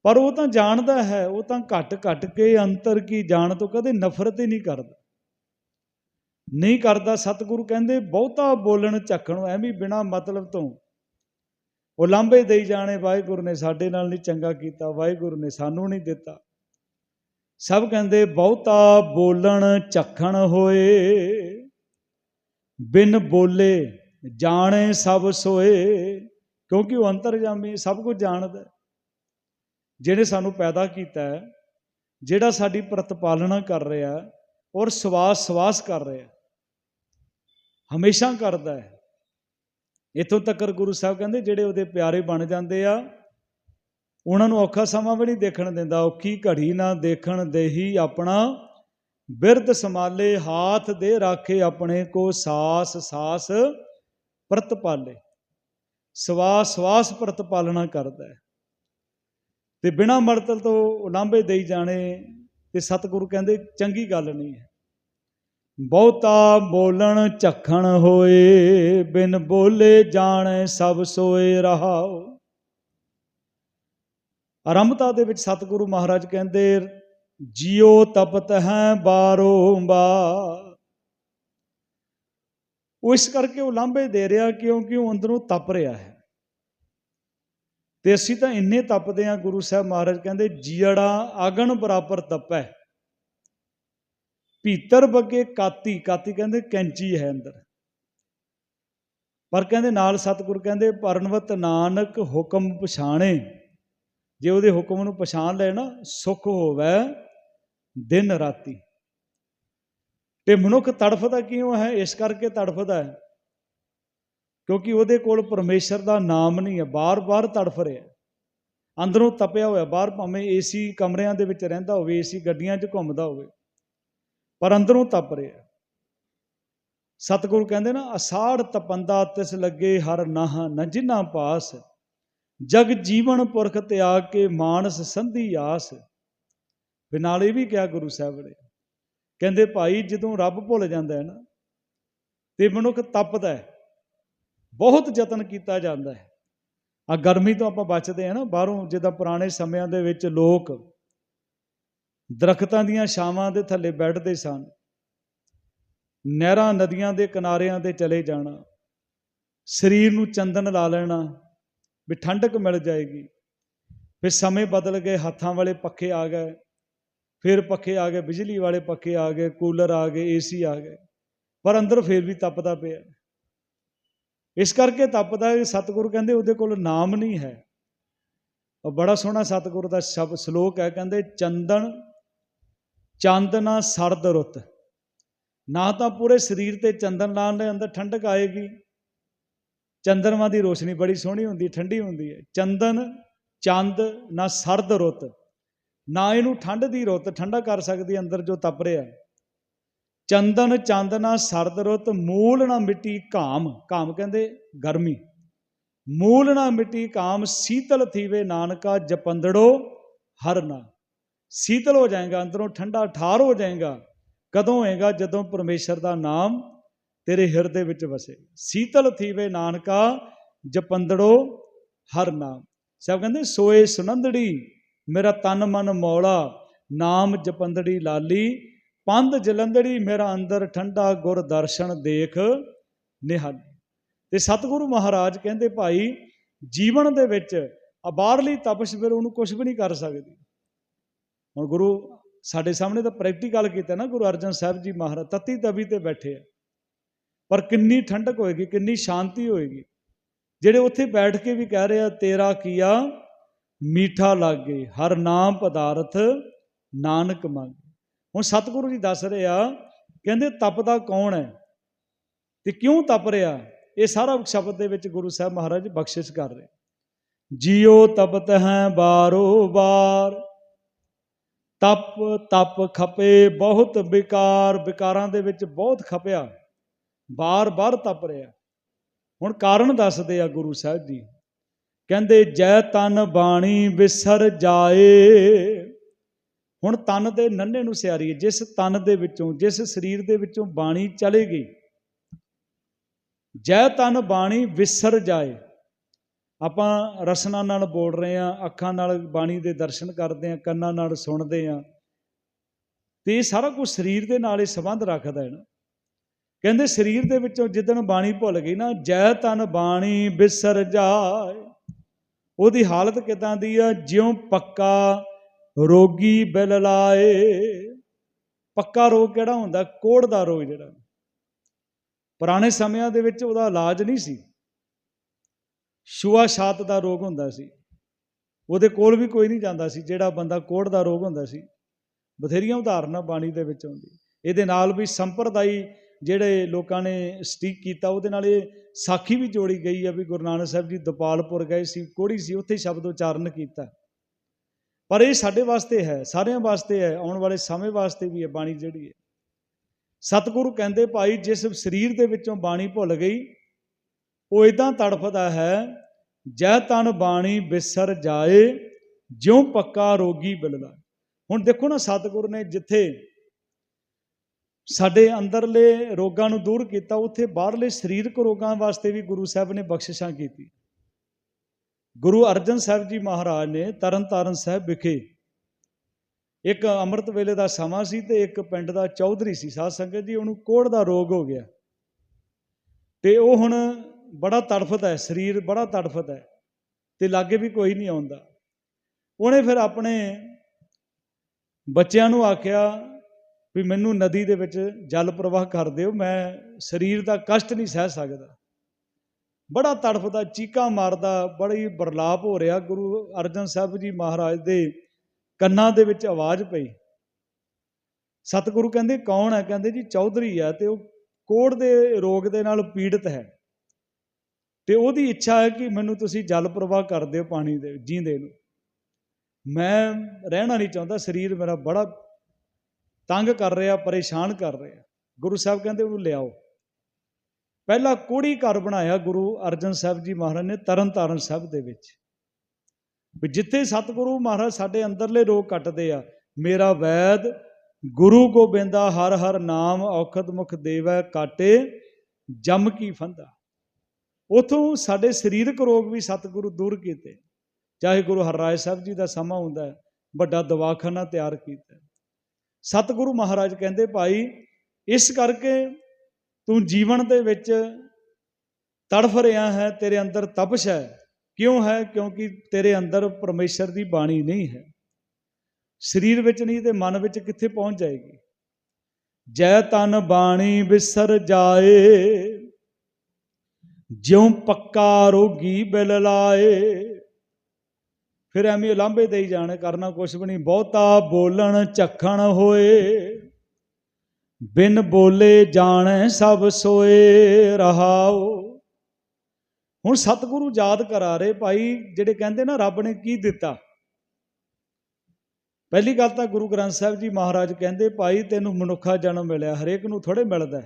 ਪਰ ਉਹ ਤਾਂ ਜਾਣਦਾ ਹੈ, ਉਹ ਤਾਂ ਘਟ ਘਟ ਕੇ ਅੰਤਰ ਕੀ ਜਾਣ ਤੋਂ ਕਦੇ ਨਫ਼ਰਤ ਹੀ ਨਹੀਂ ਕਰਦਾ। ਨਹੀਂ ਕਰਦਾ, ਸਤਿਗੁਰੂ ਕਹਿੰਦੇ ਬਹੁਤਾ ਬੋਲਣ ਝੱਕਣ ਐਵੇਂ ਬਿਨਾ ਮਤਲਬ ਤੋਂ। ਉਹ ਲਾਂਭੇ ਦੇਈ ਜਾਣੇ, ਵਾਹਿਗੁਰੂ ਨੇ ਸਾਡੇ ਨਾਲ ਨਹੀਂ ਚੰਗਾ ਕੀਤਾ, ਵਾਹਿਗੁਰੂ ਨੇ ਸਾਨੂੰ ਨਹੀਂ ਦਿੱਤਾ। ਸਭ ਕਹਿੰਦੇ ਬਹੁਤਾ ਬੋਲਣ ਝੱਖਣ ਹੋਏ, ਬਿਨ ਬੋਲੇ ਜਾਣੇ ਸਭ ਸੋਏ। ਕਿਉਂਕਿ ਉਹ ਅੰਤਰਜਾਮੀ ਸਭ ਕੁਝ ਜਾਣਦਾ ਜਿਹਨੇ ਸਾਨੂੰ ਪੈਦਾ ਕੀਤਾ ਹੈ, ਜਿਹੜਾ ਸਾਡੀ ਪ੍ਰਤਪਾਲਨਾ ਕਰ ਰਿਹਾ ਔਰ ਸਵਾਸ ਸਵਾਸ ਕਰ ਰਿਹਾ ਹਮੇਸ਼ਾ ਕਰਦਾ ਹੈ। ਇਥੋਂ ਤੱਕ ਗੁਰੂ ਸਾਹਿਬ ਕਹਿੰਦੇ, ਜਿਹੜੇ ਉਹਦੇ ਪਿਆਰੇ ਬਣ ਜਾਂਦੇ ਆ, ਉਹਨਾਂ ਨੂੰ ਔਖਾ ਸਮਾਂ ਵੀ ਨਹੀਂ ਦੇਖਣ ਦਿੰਦਾ। ਔਖੀ ਘੜੀ ਨਾ ਦੇਖਣ ਦੇਹੀ ਆਪਣਾ, ਬਿਰਧ ਸਮਾਲੇ ਹਾਥ ਦੇ ਰਾਖੇ ਆਪਣੇ ਕੋ ਸਾਸ ਸਾਸ ਪ੍ਰਤਪਾਲੇ। ਸਵਾਸ ਸਵਾਸ ਪ੍ਰਤ ਪਾਲਣਾ ਕਰਦਾ ਹੈ। ਤੇ ਬਿਨਾ ਮਰਤਲ ਤੋਂ ਉਲਾਂਭੇ ਦੇਈ ਜਾਣੇ ਤੇ ਸਤਿਗੁਰੂ ਕਹਿੰਦੇ, ਚੰਗੀ ਗੱਲ ਨਹੀਂ ਹੈ। ਬਹੁਤਾ ਬੋਲਣ ਝੱਖਣ ਹੋਏ, ਬਿਨ ਬੋਲੇ ਜਾਣੇ ਸਭ ਸੋਏ ਰਹਾਓ ਆਰੰਭਤਾ ਦੇ ਵਿੱਚ ਸਤਿਗੁਰੂ ਮਹਾਰਾਜ ਕਹਿੰਦੇ, ਜਿਉ ਤਪਤ ਹੈ ਬਾਰੋ ਬਾਰੋਂਬਾਰ ਉਹ ਇਸ ਕਰਕੇ ਉਹ ਲਾਂਭੇ ਦੇ ਰਿਹਾ ਕਿਉਂਕਿ ਉਹ ਅੰਦਰੋਂ ਤਪ ਰਿਹਾ ਹੈ। ਤੇ ਅਸੀਂ ਤਾਂ ਇੰਨੇ ਤਪਦੇ ਆ ਗੁਰੂ ਸਾਹਿਬ ਮਹਾਰਾਜ ਕਹਿੰਦੇ, ਜੀੜਾ ਆਗਣ ਬਰਾਬਰ ਤਪੈ, ਭੀਤਰ ਬਗੇ ਕਾਤੀ ਕਾਤੀ ਕਹਿੰਦੇ ਕੈਂਚੀ ਹੈ ਅੰਦਰ। ਪਰ ਕਹਿੰਦੇ ਨਾਲ ਸਤਿਗੁਰ ਕਹਿੰਦੇ, ਪਰਨਵਤ ਨਾਨਕ ਹੁਕਮ ਪਛਾਣੇ, ਜੇ ਉਹਦੇ ਹੁਕਮ ਨੂੰ ਪਛਾਣ ਲੈ ਨਾ, ਸੁਖ ਹੋਵੇ ਦਿਨ ਰਾਤੀ। ਤੇ ਮਨੁੱਖ ਤੜਫਦਾ ਕਿਉਂ ਹੈ? ਇਸ ਕਰਕੇ ਤੜਫਦਾ ਹੈ। ਕਿਉਂਕਿ ਉਹਦੇ ਕੋਲ ਪਰਮੇਸ਼ਰ ਦਾ ਨਾਮ ਨਹੀਂ ਹੈ। ਬਾਰ-ਬਾਰ ਤੜਫ ਰਿਹਾ ਅੰਦਰੋਂ ਤਪਿਆ ਹੋਇਆ, ਬਾਹਰ ਭਾਵੇਂ ਏਸੀ ਕਮਰਿਆਂ ਦੇ ਵਿੱਚ ਰਹਿੰਦਾ ਹੋਵੇ, ਏਸੀ ਗੱਡੀਆਂ 'ਚ ਘੁੰਮਦਾ ਹੋਵੇ, ਪਰ ਅੰਦਰੋਂ ਤਪ ਰਿਹਾ ਸਤਿਗੁਰੂ ਕਹਿੰਦੇ ਨਾ, ਅਸਾੜ ਤਪੰਦਾ ਤਿਸ ਲੱਗੇ ਹਰ ਨਾਹ ਨ ਜਿਨਾ ਪਾਸ, ਜਗ ਜੀਵਨ ਪੁਰਖ ਤਿਆਗ ਕੇ ਮਾਨਸ ਸੰਧੀ ਆਸ। ਵੀ ਨਾਲ ਇਹ ਵੀ ਕਿਹਾ ਗੁਰੂ ਸਾਹਿਬ ਨੇ ਕਹਿੰਦੇ ਭਾਈ ਜਦੋਂ ਰੱਬ ਭੁੱਲ ਜਾਂਦਾ ਹੈ ਨਾ, ਤੇ ਮਨੁੱਖ ਤਪਦਾ ਹੈ, ਬਹੁਤ ਯਤਨ ਕੀਤਾ ਜਾਂਦਾ ਹੈ। ਆ ਗਰਮੀ ਤੋਂ ਆਪਾਂ ਬਚਦੇ ਆ ਨਾ, ਬਾਹਰੋਂ ਜਿੱਦਾਂ ਪੁਰਾਣੇ ਸਮਿਆਂ ਦੇ ਵਿੱਚ ਲੋਕ ਦਰਖਤਾਂ ਦੀਆਂ ਛਾਵਾਂ ਦੇ ਥੱਲੇ ਬੈਠਦੇ ਸਨ, ਨਹਿਰਾਂ ਨਦੀਆਂ ਦੇ ਕਿਨਾਰਿਆਂ ਤੇ ਚਲੇ ਜਾਣਾ, ਸਰੀਰ ਨੂੰ ਚੰਦਨ ਲਾ ਲੈਣਾ, ਵੀ ਠੰਡਕ ਮਿਲ ਜਾਏਗੀ। ਫਿਰ ਸਮੇਂ ਬਦਲ ਗਏ, ਹੱਥਾਂ ਵਾਲੇ ਪੱਖੇ ਆ ਗਏ ਫਿਰ ਪੱਖੇ ਆ ਗਏ, ਬਿਜਲੀ ਵਾਲੇ ਪੱਖੇ ਆ ਗਏ, ਕੂਲਰ ਆ ਗਏ, ਏਸੀ ਆ ਗਏ। ਪਰ ਅੰਦਰ ਫਿਰ ਵੀ ਤਪਦਾ ਪਿਆ। ਇਸ ਕਰਕੇ ਤਪਦਾ ਹੈ ਸਤਿਗੁਰੂ ਕਹਿੰਦੇ ਉਹਦੇ ਕੋਲ ਨਾਮ ਨਹੀਂ ਹੈ। ਉਹ ਬੜਾ ਸੋਹਣਾ ਸਤਿਗੁਰ ਦਾ ਸ਼ਬਦ ਸ਼ਲੋਕ ਹੈ, ਕਹਿੰਦੇ ਚੰਦਨ ਚੰਦ ਨਾ ਸਰਦ ਰੁੱਤ। ਨਾ ਤਾਂ ਪੂਰੇ ਸਰੀਰ ਤੇ ਚੰਦਨ ਲਾਉਣ ਦੇ ਅੰਦਰ ਠੰਡਕ ਆਏਗੀ। ਚੰਦਰਮਾ ਦੀ ਰੋਸ਼ਨੀ ਬੜੀ ਸੋਹਣੀ ਹੁੰਦੀ ਹੈ ਠੰਡੀ ਹੁੰਦੀ ਹੈ। ਚੰਦਨ, ਚੰਦ ਨਾ ਸਰਦ ਰੁੱਤ। ਨਾ ਇਹਨੂੰ ਠੰਡ ਦੀ ਰੁੱਤ ਠੰਡਾ ਕਰ ਸਕਦੀ ਅੰਦਰ ਜੋ ਤਪ ਰਿਹਾ ਚੰਦਨ ਚਾਂਦਨਾ ਸਰਦ ਰੁੱਤ, ਮੂਲ ਨਾ ਮਿੱਟੀ ਘਾਮ। ਘਾਮ ਕਹਿੰਦੇ ਗਰਮੀ। ਮੂਲ ਨਾ ਮਿੱਟੀ ਕਾਮ ਸੀਤਲ ਥੀਵੇ ਨਾਨਕਾ ਜਪੰਦੜੋ ਹਰ ਨਾ। ਸੀਤਲ ਹੋ ਜਾਏਗਾ, ਅੰਦਰੋਂ ਠੰਡਾ ਠਾਰ ਹੋ ਜਾਏਗਾ। ਕਦੋਂ ਹੋਏਗਾ? ਜਦੋਂ ਪਰਮੇਸ਼ਰ ਦਾ ਨਾਮ ਤੇਰੇ ਹਿਰਦੇ ਵਿੱਚ ਵਸੇ। ਸੀਤਲ ਥੀਵੇ ਨਾਨਕਾ ਜਪੰਦੜੋ ਹਰ ਨਾਮ ਸਭ ਕਹਿੰਦੇ ਸੋਏ ਸੁਨੰਦੜੀ। ਮੇਰਾ ਤਨ ਮਨ ਮੌਲਾ, ਨਾਮ ਜਪੰਦੜੀ ਲਾਲੀ, ਪੰਧ ਜਲੰਧੜੀ ਮੇਰਾ ਅੰਦਰ ਠੰਡਾ ਗੁਰ ਦਰਸ਼ਨ ਦੇਖ ਨਿਹਾਲ। ਤੇ ਸਤਿਗੁਰੂ ਮਹਾਰਾਜ ਕਹਿੰਦੇ, ਭਾਈ, ਜੀਵਨ ਦੇ ਵਿੱਚ ਆ ਬਾਹਰਲੀ ਤਪਸ਼ ਫਿਰ ਉਹਨੂੰ ਕੁਝ ਵੀ ਨਹੀਂ ਕਰ ਸਕਦੀ। ਹੁਣ ਗੁਰੂ ਸਾਡੇ ਸਾਹਮਣੇ ਤਾਂ ਪ੍ਰੈਕਟੀਕਲ ਕੀਤਾ ਨਾ, ਗੁਰੂ ਅਰਜਨ ਸਾਹਿਬ ਜੀ ਮਹਾਰਾਜ, ਤਤੀ ਤਵੀ ਤੇ ਬੈਠੇ ਆ। ਪਰ ਕਿੰਨੀ ਠੰਡਕ ਹੋਏਗੀ, ਕਿੰਨੀ ਸ਼ਾਂਤੀ ਹੋਏਗੀ। ਜਿਹੜੇ ਉੱਥੇ ਬੈਠ ਕੇ ਵੀ ਕਹਿ ਰਹੇ ਆ, ਤੇਰਾ ਕੀਆ ਮੀਠਾ ਲਾਗੇ, ਹਰ ਨਾਮ ਪਦਾਰਥ ਨਾਨਕ ਮੰਗੇ। ਹੁਣ ਸਤਿਗੁਰੂ ਜੀ ਦੱਸ ਰਹੇ ਆ, ਕਹਿੰਦੇ ਤਪਦਾ ਕੌਣ ਹੈ? ਤੇ ਕਿਉਂ ਤਪ ਰਿਹਾ? ਇਹ ਸਾਰਾ ਸ਼ਬਦ ਦੇ ਵਿੱਚ ਗੁਰੂ ਸਾਹਿਬ ਮਹਾਰਾਜ ਬਖਸ਼ਿਸ਼ ਕਰ ਰਹੇ। ਜਿਉ ਤਪਤ ਹੈ ਬਾਰੋ ਬਾਰ, ਤਪ ਤਪ ਖਪੇ ਬਹੁਤ ਵਿਕਾਰ ਵਿਕਾਰਾਂ ਦੇ ਵਿੱਚ ਬਹੁਤ ਖਪਿਆ, ਬਾਰ-ਬਾਰ ਤਪ ਰਿਹਾ। ਹੁਣ ਕਾਰਨ ਦੱਸਦੇ ਆ ਗੁਰੂ ਸਾਹਿਬ ਜੀ। ਕਹਿੰਦੇ, ਜੈ ਤਨ ਬਾਣੀ ਵਿਸਰ ਜਾਏ। ਹੁਣ ਤਨ ਦੇ ਨੰਨੇ ਨੂੰ ਸਿਆਰੀਏ, ਜਿਸ ਤਨ ਦੇ ਵਿੱਚੋਂ, ਜਿਸ ਸਰੀਰ ਦੇ ਵਿੱਚੋਂ ਬਾਣੀ ਚਲੇ ਗਈ ਜੈ ਤਨ ਬਾਣੀ ਵਿਸਰ ਜਾਏ। ਆਪਾਂ ਰਸਨਾ ਨਾਲ ਬੋਲ ਰਹੇ ਆ ਅੱਖਾਂ ਨਾਲ ਬਾਣੀ ਦੇ ਦਰਸ਼ਨ ਕਰਦੇ ਆ ਕੰਨਾਂ ਨਾਲ ਸੁਣਦੇ ਆ ਤੇ ਇਹ ਸਾਰਾ ਕੁਝ ਸਰੀਰ ਦੇ ਨਾਲ ਹੀ ਸੰਬੰਧ ਰੱਖਦਾ ਹੈ ਨਾ। ਕਹਿੰਦੇ ਸਰੀਰ ਦੇ ਵਿੱਚੋਂ ਜਿੱਦਣ ਬਾਣੀ ਭੁੱਲ ਗਈ ਨਾ, ਜੈ ਤਨ ਬਾਣੀ ਵਿਸਰ ਜਾਏ। ਉਹਦੀ ਹਾਲਤ ਕਿਦਾਂ ਦੀ ਆ? ਜਿਉਂ ਪੱਕਾ ਰੋਗੀ ਬਿਲ ਲਾਏ। ਪੱਕਾ ਰੋਗ ਕਿਹੜਾ ਹੁੰਦਾ? ਕੋੜ ਦਾ ਰੋਗ ਜਿਹੜਾ। ਪੁਰਾਣੇ ਸਮਿਆਂ ਦੇ ਵਿੱਚ ਉਹਦਾ ਇਲਾਜ ਨਹੀਂ ਸੀ। ਛੂਆ ਛਾਤ ਦਾ ਰੋਗ ਹੁੰਦਾ ਸੀ। ਉਹਦੇ ਕੋਲ ਵੀ ਕੋਈ ਨਹੀਂ ਜਾਂਦਾ ਸੀ, ਜਿਹੜਾ ਬੰਦਾ ਕੋੜ ਦਾ ਰੋਗ ਹੁੰਦਾ ਸੀ। ਬਥੇਰੀਆਂ ਉਦਾਹਰਨਾਂ ਬਾਣੀ ਦੇ ਵਿੱਚ ਆਉਂਦੀ ਇਹਦੇ ਨਾਲ ਵੀ ਸੰਪਰਦਾਈ ਜਿਹੜੇ ਲੋਕਾਂ ਨੇ ਸਟੀਕ ਕੀਤਾ, ਉਹਦੇ ਨਾਲ ਇਹ ਸਾਖੀ ਵੀ ਜੋੜੀ ਗਈ ਆ ਵੀ ਗੁਰੂ ਨਾਨਕ ਸਾਹਿਬ ਜੀ ਦਪਾਲਪੁਰ ਗਏ ਸੀ ਕੋੜੀ ਸੀ, ਉੱਥੇ ਸ਼ਬਦ ਉਚਾਰਨ ਕੀਤਾ। ਪਰ ਇਹ ਸਾਡੇ ਵਾਸਤੇ ਹੈ, ਸਾਰਿਆਂ ਵਾਸਤੇ ਹੈ, ਆਉਣ ਵਾਲੇ ਸਮੇਂ ਵਾਸਤੇ ਵੀ ਹੈ ਬਾਣੀ ਜਿਹੜੀ ਹੈ। ਸਤਿਗੁਰੂ ਕਹਿੰਦੇ, ਭਾਈ, ਜਿਸ ਸਰੀਰ ਦੇ ਵਿੱਚੋਂ ਬਾਣੀ ਭੁੱਲ ਗਈ, ਉਹ ਇਦਾਂ ਤੜਫਦਾ ਹੈ, ਜੈ ਤਨ ਬਾਣੀ ਬਿਸਰ ਜਾਏ, ਜਿਉ ਪੱਕਾ ਰੋਗੀ ਬਿਲਦਾ ਹੁਣ ਦੇਖੋ ਨਾ, ਸਤਿਗੁਰ ਨੇ ਜਿੱਥੇ ਸਾਡੇ ਅੰਦਰਲੇ ਰੋਗਾਂ ਨੂੰ ਦੂਰ ਕੀਤਾ, ਉੱਥੇ ਬਾਹਰਲੇ ਸਰੀਰਕ ਰੋਗਾਂ ਵਾਸਤੇ ਵੀ ਗੁਰੂ ਸਾਹਿਬ ਨੇ ਬਖਸ਼ਿਸ਼ਾਂ ਕੀਤੀ ਗੁਰੂ ਅਰਜਨ ਸਾਹਿਬ ਜੀ ਮਹਾਰਾਜ ਨੇ ਤਰਨਤਾਰਨ ਸਾਹਿਬ ਵਿਖੇ ਇੱਕ ਅੰਮ੍ਰਿਤ ਵੇਲੇ ਦਾ ਸਮਾਂ ਸੀ ਤੇ ਇੱਕ ਪਿੰਡ ਦਾ ਚੌਧਰੀ ਸੀ, ਸਾਧ ਸੰਗਤ ਜੀ, ਉਹਨੂੰ ਕੋੜ ਦਾ ਰੋਗ ਹੋ ਗਿਆ। ਤੇ ਉਹ ਹੁਣ ਬੜਾ ਤੜਫਦਾ ਹੈ, ਸਰੀਰ ਬੜਾ ਤੜਫਦਾ ਹੈ ਤੇ ਲਾਗੇ ਵੀ ਕੋਈ ਨਹੀਂ ਆਉਂਦਾ। ਉਹਨੇ ਫਿਰ ਆਪਣੇ ਬੱਚਿਆਂ ਨੂੰ ਆਖਿਆ ਵੀ ਮੈਨੂੰ ਨਦੀ ਦੇ ਵਿੱਚ ਜਲ ਪ੍ਰਵਾਹ ਕਰ ਦਿਓ, ਮੈਂ ਸਰੀਰ ਦਾ ਕਸ਼ਟ ਨਹੀਂ ਸਹਿ ਸਕਦਾ। ਬੜਾ ਤੜਫਦਾ, ਚੀਕਾਂ ਮਾਰਦਾ, ਬੜੀ ਬਰਲਾਪ ਹੋ ਰਿਹਾ। ਗੁਰੂ ਅਰਜਨ ਸਾਹਿਬ ਜੀ ਮਹਾਰਾਜ ਦੇ ਕੰਨਾਂ ਦੇ ਵਿੱਚ ਆਵਾਜ਼ ਪਈ। ਸਤਿਗੁਰੂ ਕਹਿੰਦੇ, ਕੌਣ ਹੈ? ਕਹਿੰਦੇ, ਜੀ ਚੌਧਰੀ ਆ ਤੇ ਉਹ ਕੋੜ ਦੇ ਰੋਗ ਦੇ ਨਾਲ ਪੀੜਤ ਹੈ। ਤੇ ਉਹਦੀ ਇੱਛਾ ਹੈ ਕਿ ਮੈਨੂੰ ਤੁਸੀਂ ਜਲ ਪ੍ਰਵਾਹ ਕਰ ਦਿਓ ਪਾਣੀ ਦੇ, ਜੀਂਦੇ ਨੂੰ। ਮੈਂ ਰਹਿਣਾ ਨਹੀਂ ਚਾਹੁੰਦਾ, ਸਰੀਰ ਮੇਰਾ ਬੜਾ ਤੰਗ ਕਰ ਰਿਹਾ, ਪਰੇਸ਼ਾਨ ਕਰ ਰਿਹਾ। ਗੁਰੂ ਸਾਹਿਬ ਕਹਿੰਦੇ ਉਹਨੂੰ ਲਿਆਓ। ਪਹਿਲਾ ਕੋੜੀ ਘਰ ਬਣਾਇਆ ਗੁਰੂ ਅਰਜਨ ਸਾਹਿਬ ਜੀ ਮਹਾਰਾਜ ਨੇ ਤਰਨਤਾਰਨ ਸਾਹਿਬ ਦੇ ਵਿੱਚ। ਵੀ ਜਿੱਥੇ ਸਤਿਗੁਰੂ ਮਹਾਰਾਜ ਸਾਡੇ ਅੰਦਰਲੇ ਰੋਗ ਕੱਟਦੇ ਆ, ਮੇਰਾ ਵੈਦ ਗੁਰੂ ਗੋਬਿੰਦਾ ਹਰ ਹਰ ਨਾਮ ਔਖਦ ਮੁਖ ਦੇਵੈ ਕਾਟੇ, ਜਮ ਕੀ ਫੰਦਾ। ਉਥੋਂ ਸਾਡੇ ਸਰੀਰਕ ਰੋਗ ਵੀ ਸਤਿਗੁਰੂ ਦੂਰ ਕੀਤੇ। ਚਾਹੇ ਗੁਰੂ ਹਰਰਾਏ ਸਾਹਿਬ ਜੀ ਦਾ ਸਮਾਂ ਹੁੰਦਾ ਹੈ ਵੱਡਾ ਦਵਾਖਾਨਾ ਤਿਆਰ ਕੀਤਾ। ਸਤਿਗੁਰੂ ਮਹਾਰਾਜ ਕਹਿੰਦੇ, ਭਾਈ, ਇਸ ਕਰਕੇ ਤੂੰ ਜੀਵਨ ਦੇ ਵਿੱਚ ਤੜਫ ਰਿਹਾ ਹੈ, ਤੇਰੇ ਅੰਦਰ ਤਪਸ਼ ਹੈ। ਕਿਉਂ ਹੈ? ਕਿਉਂਕਿ ਤੇਰੇ ਅੰਦਰ ਪਰਮੇਸ਼ਰ ਦੀ ਬਾਣੀ ਨਹੀਂ ਹੈ। ਸਰੀਰ ਵਿੱਚ ਨਹੀਂ ਤੇ ਮਨ ਵਿੱਚ ਕਿੱਥੇ ਪਹੁੰਚ ਜਾਏਗੀ? ਜੈ ਤਨ ਬਾਣੀ ਵਿਸਰ ਜਾਏ, ਜਿਉ ਪੱਕਾ ਰੋਗੀ ਬਿਲ ਲਾਏ। ਫਿਰ ਐਵੇਂ ਲਾਂਬੇ ਦੇਈ ਜਾਣ, ਕਰਨਾ ਕੁਛ ਵੀ ਨਹੀਂ। ਬਹੁਤਾ ਬੋਲਣ ਚੱਖਣ ਹੋਏ, ਬਿਨ ਬੋਲੇ ਜਾਣੈ ਸਭ ਸੋਏ ਰਹਾਓ। ਹੁਣ ਸਤਿਗੁਰੂ ਯਾਦ ਕਰਾ ਰਹੇ ਭਾਈ, ਜਿਹੜੇ ਕਹਿੰਦੇ ਨਾ ਰੱਬ ਨੇ ਕੀ ਦਿੱਤਾ। ਪਹਿਲੀ ਗੱਲ ਤਾਂ ਗੁਰੂ ਗ੍ਰੰਥ ਸਾਹਿਬ ਜੀ ਮਹਾਰਾਜ ਕਹਿੰਦੇ, ਭਾਈ, ਤੈਨੂੰ ਮਨੁੱਖਾ ਜਨਮ ਮਿਲਿਆ, ਹਰੇਕ ਨੂੰ ਥੋੜੇ ਮਿਲਦਾ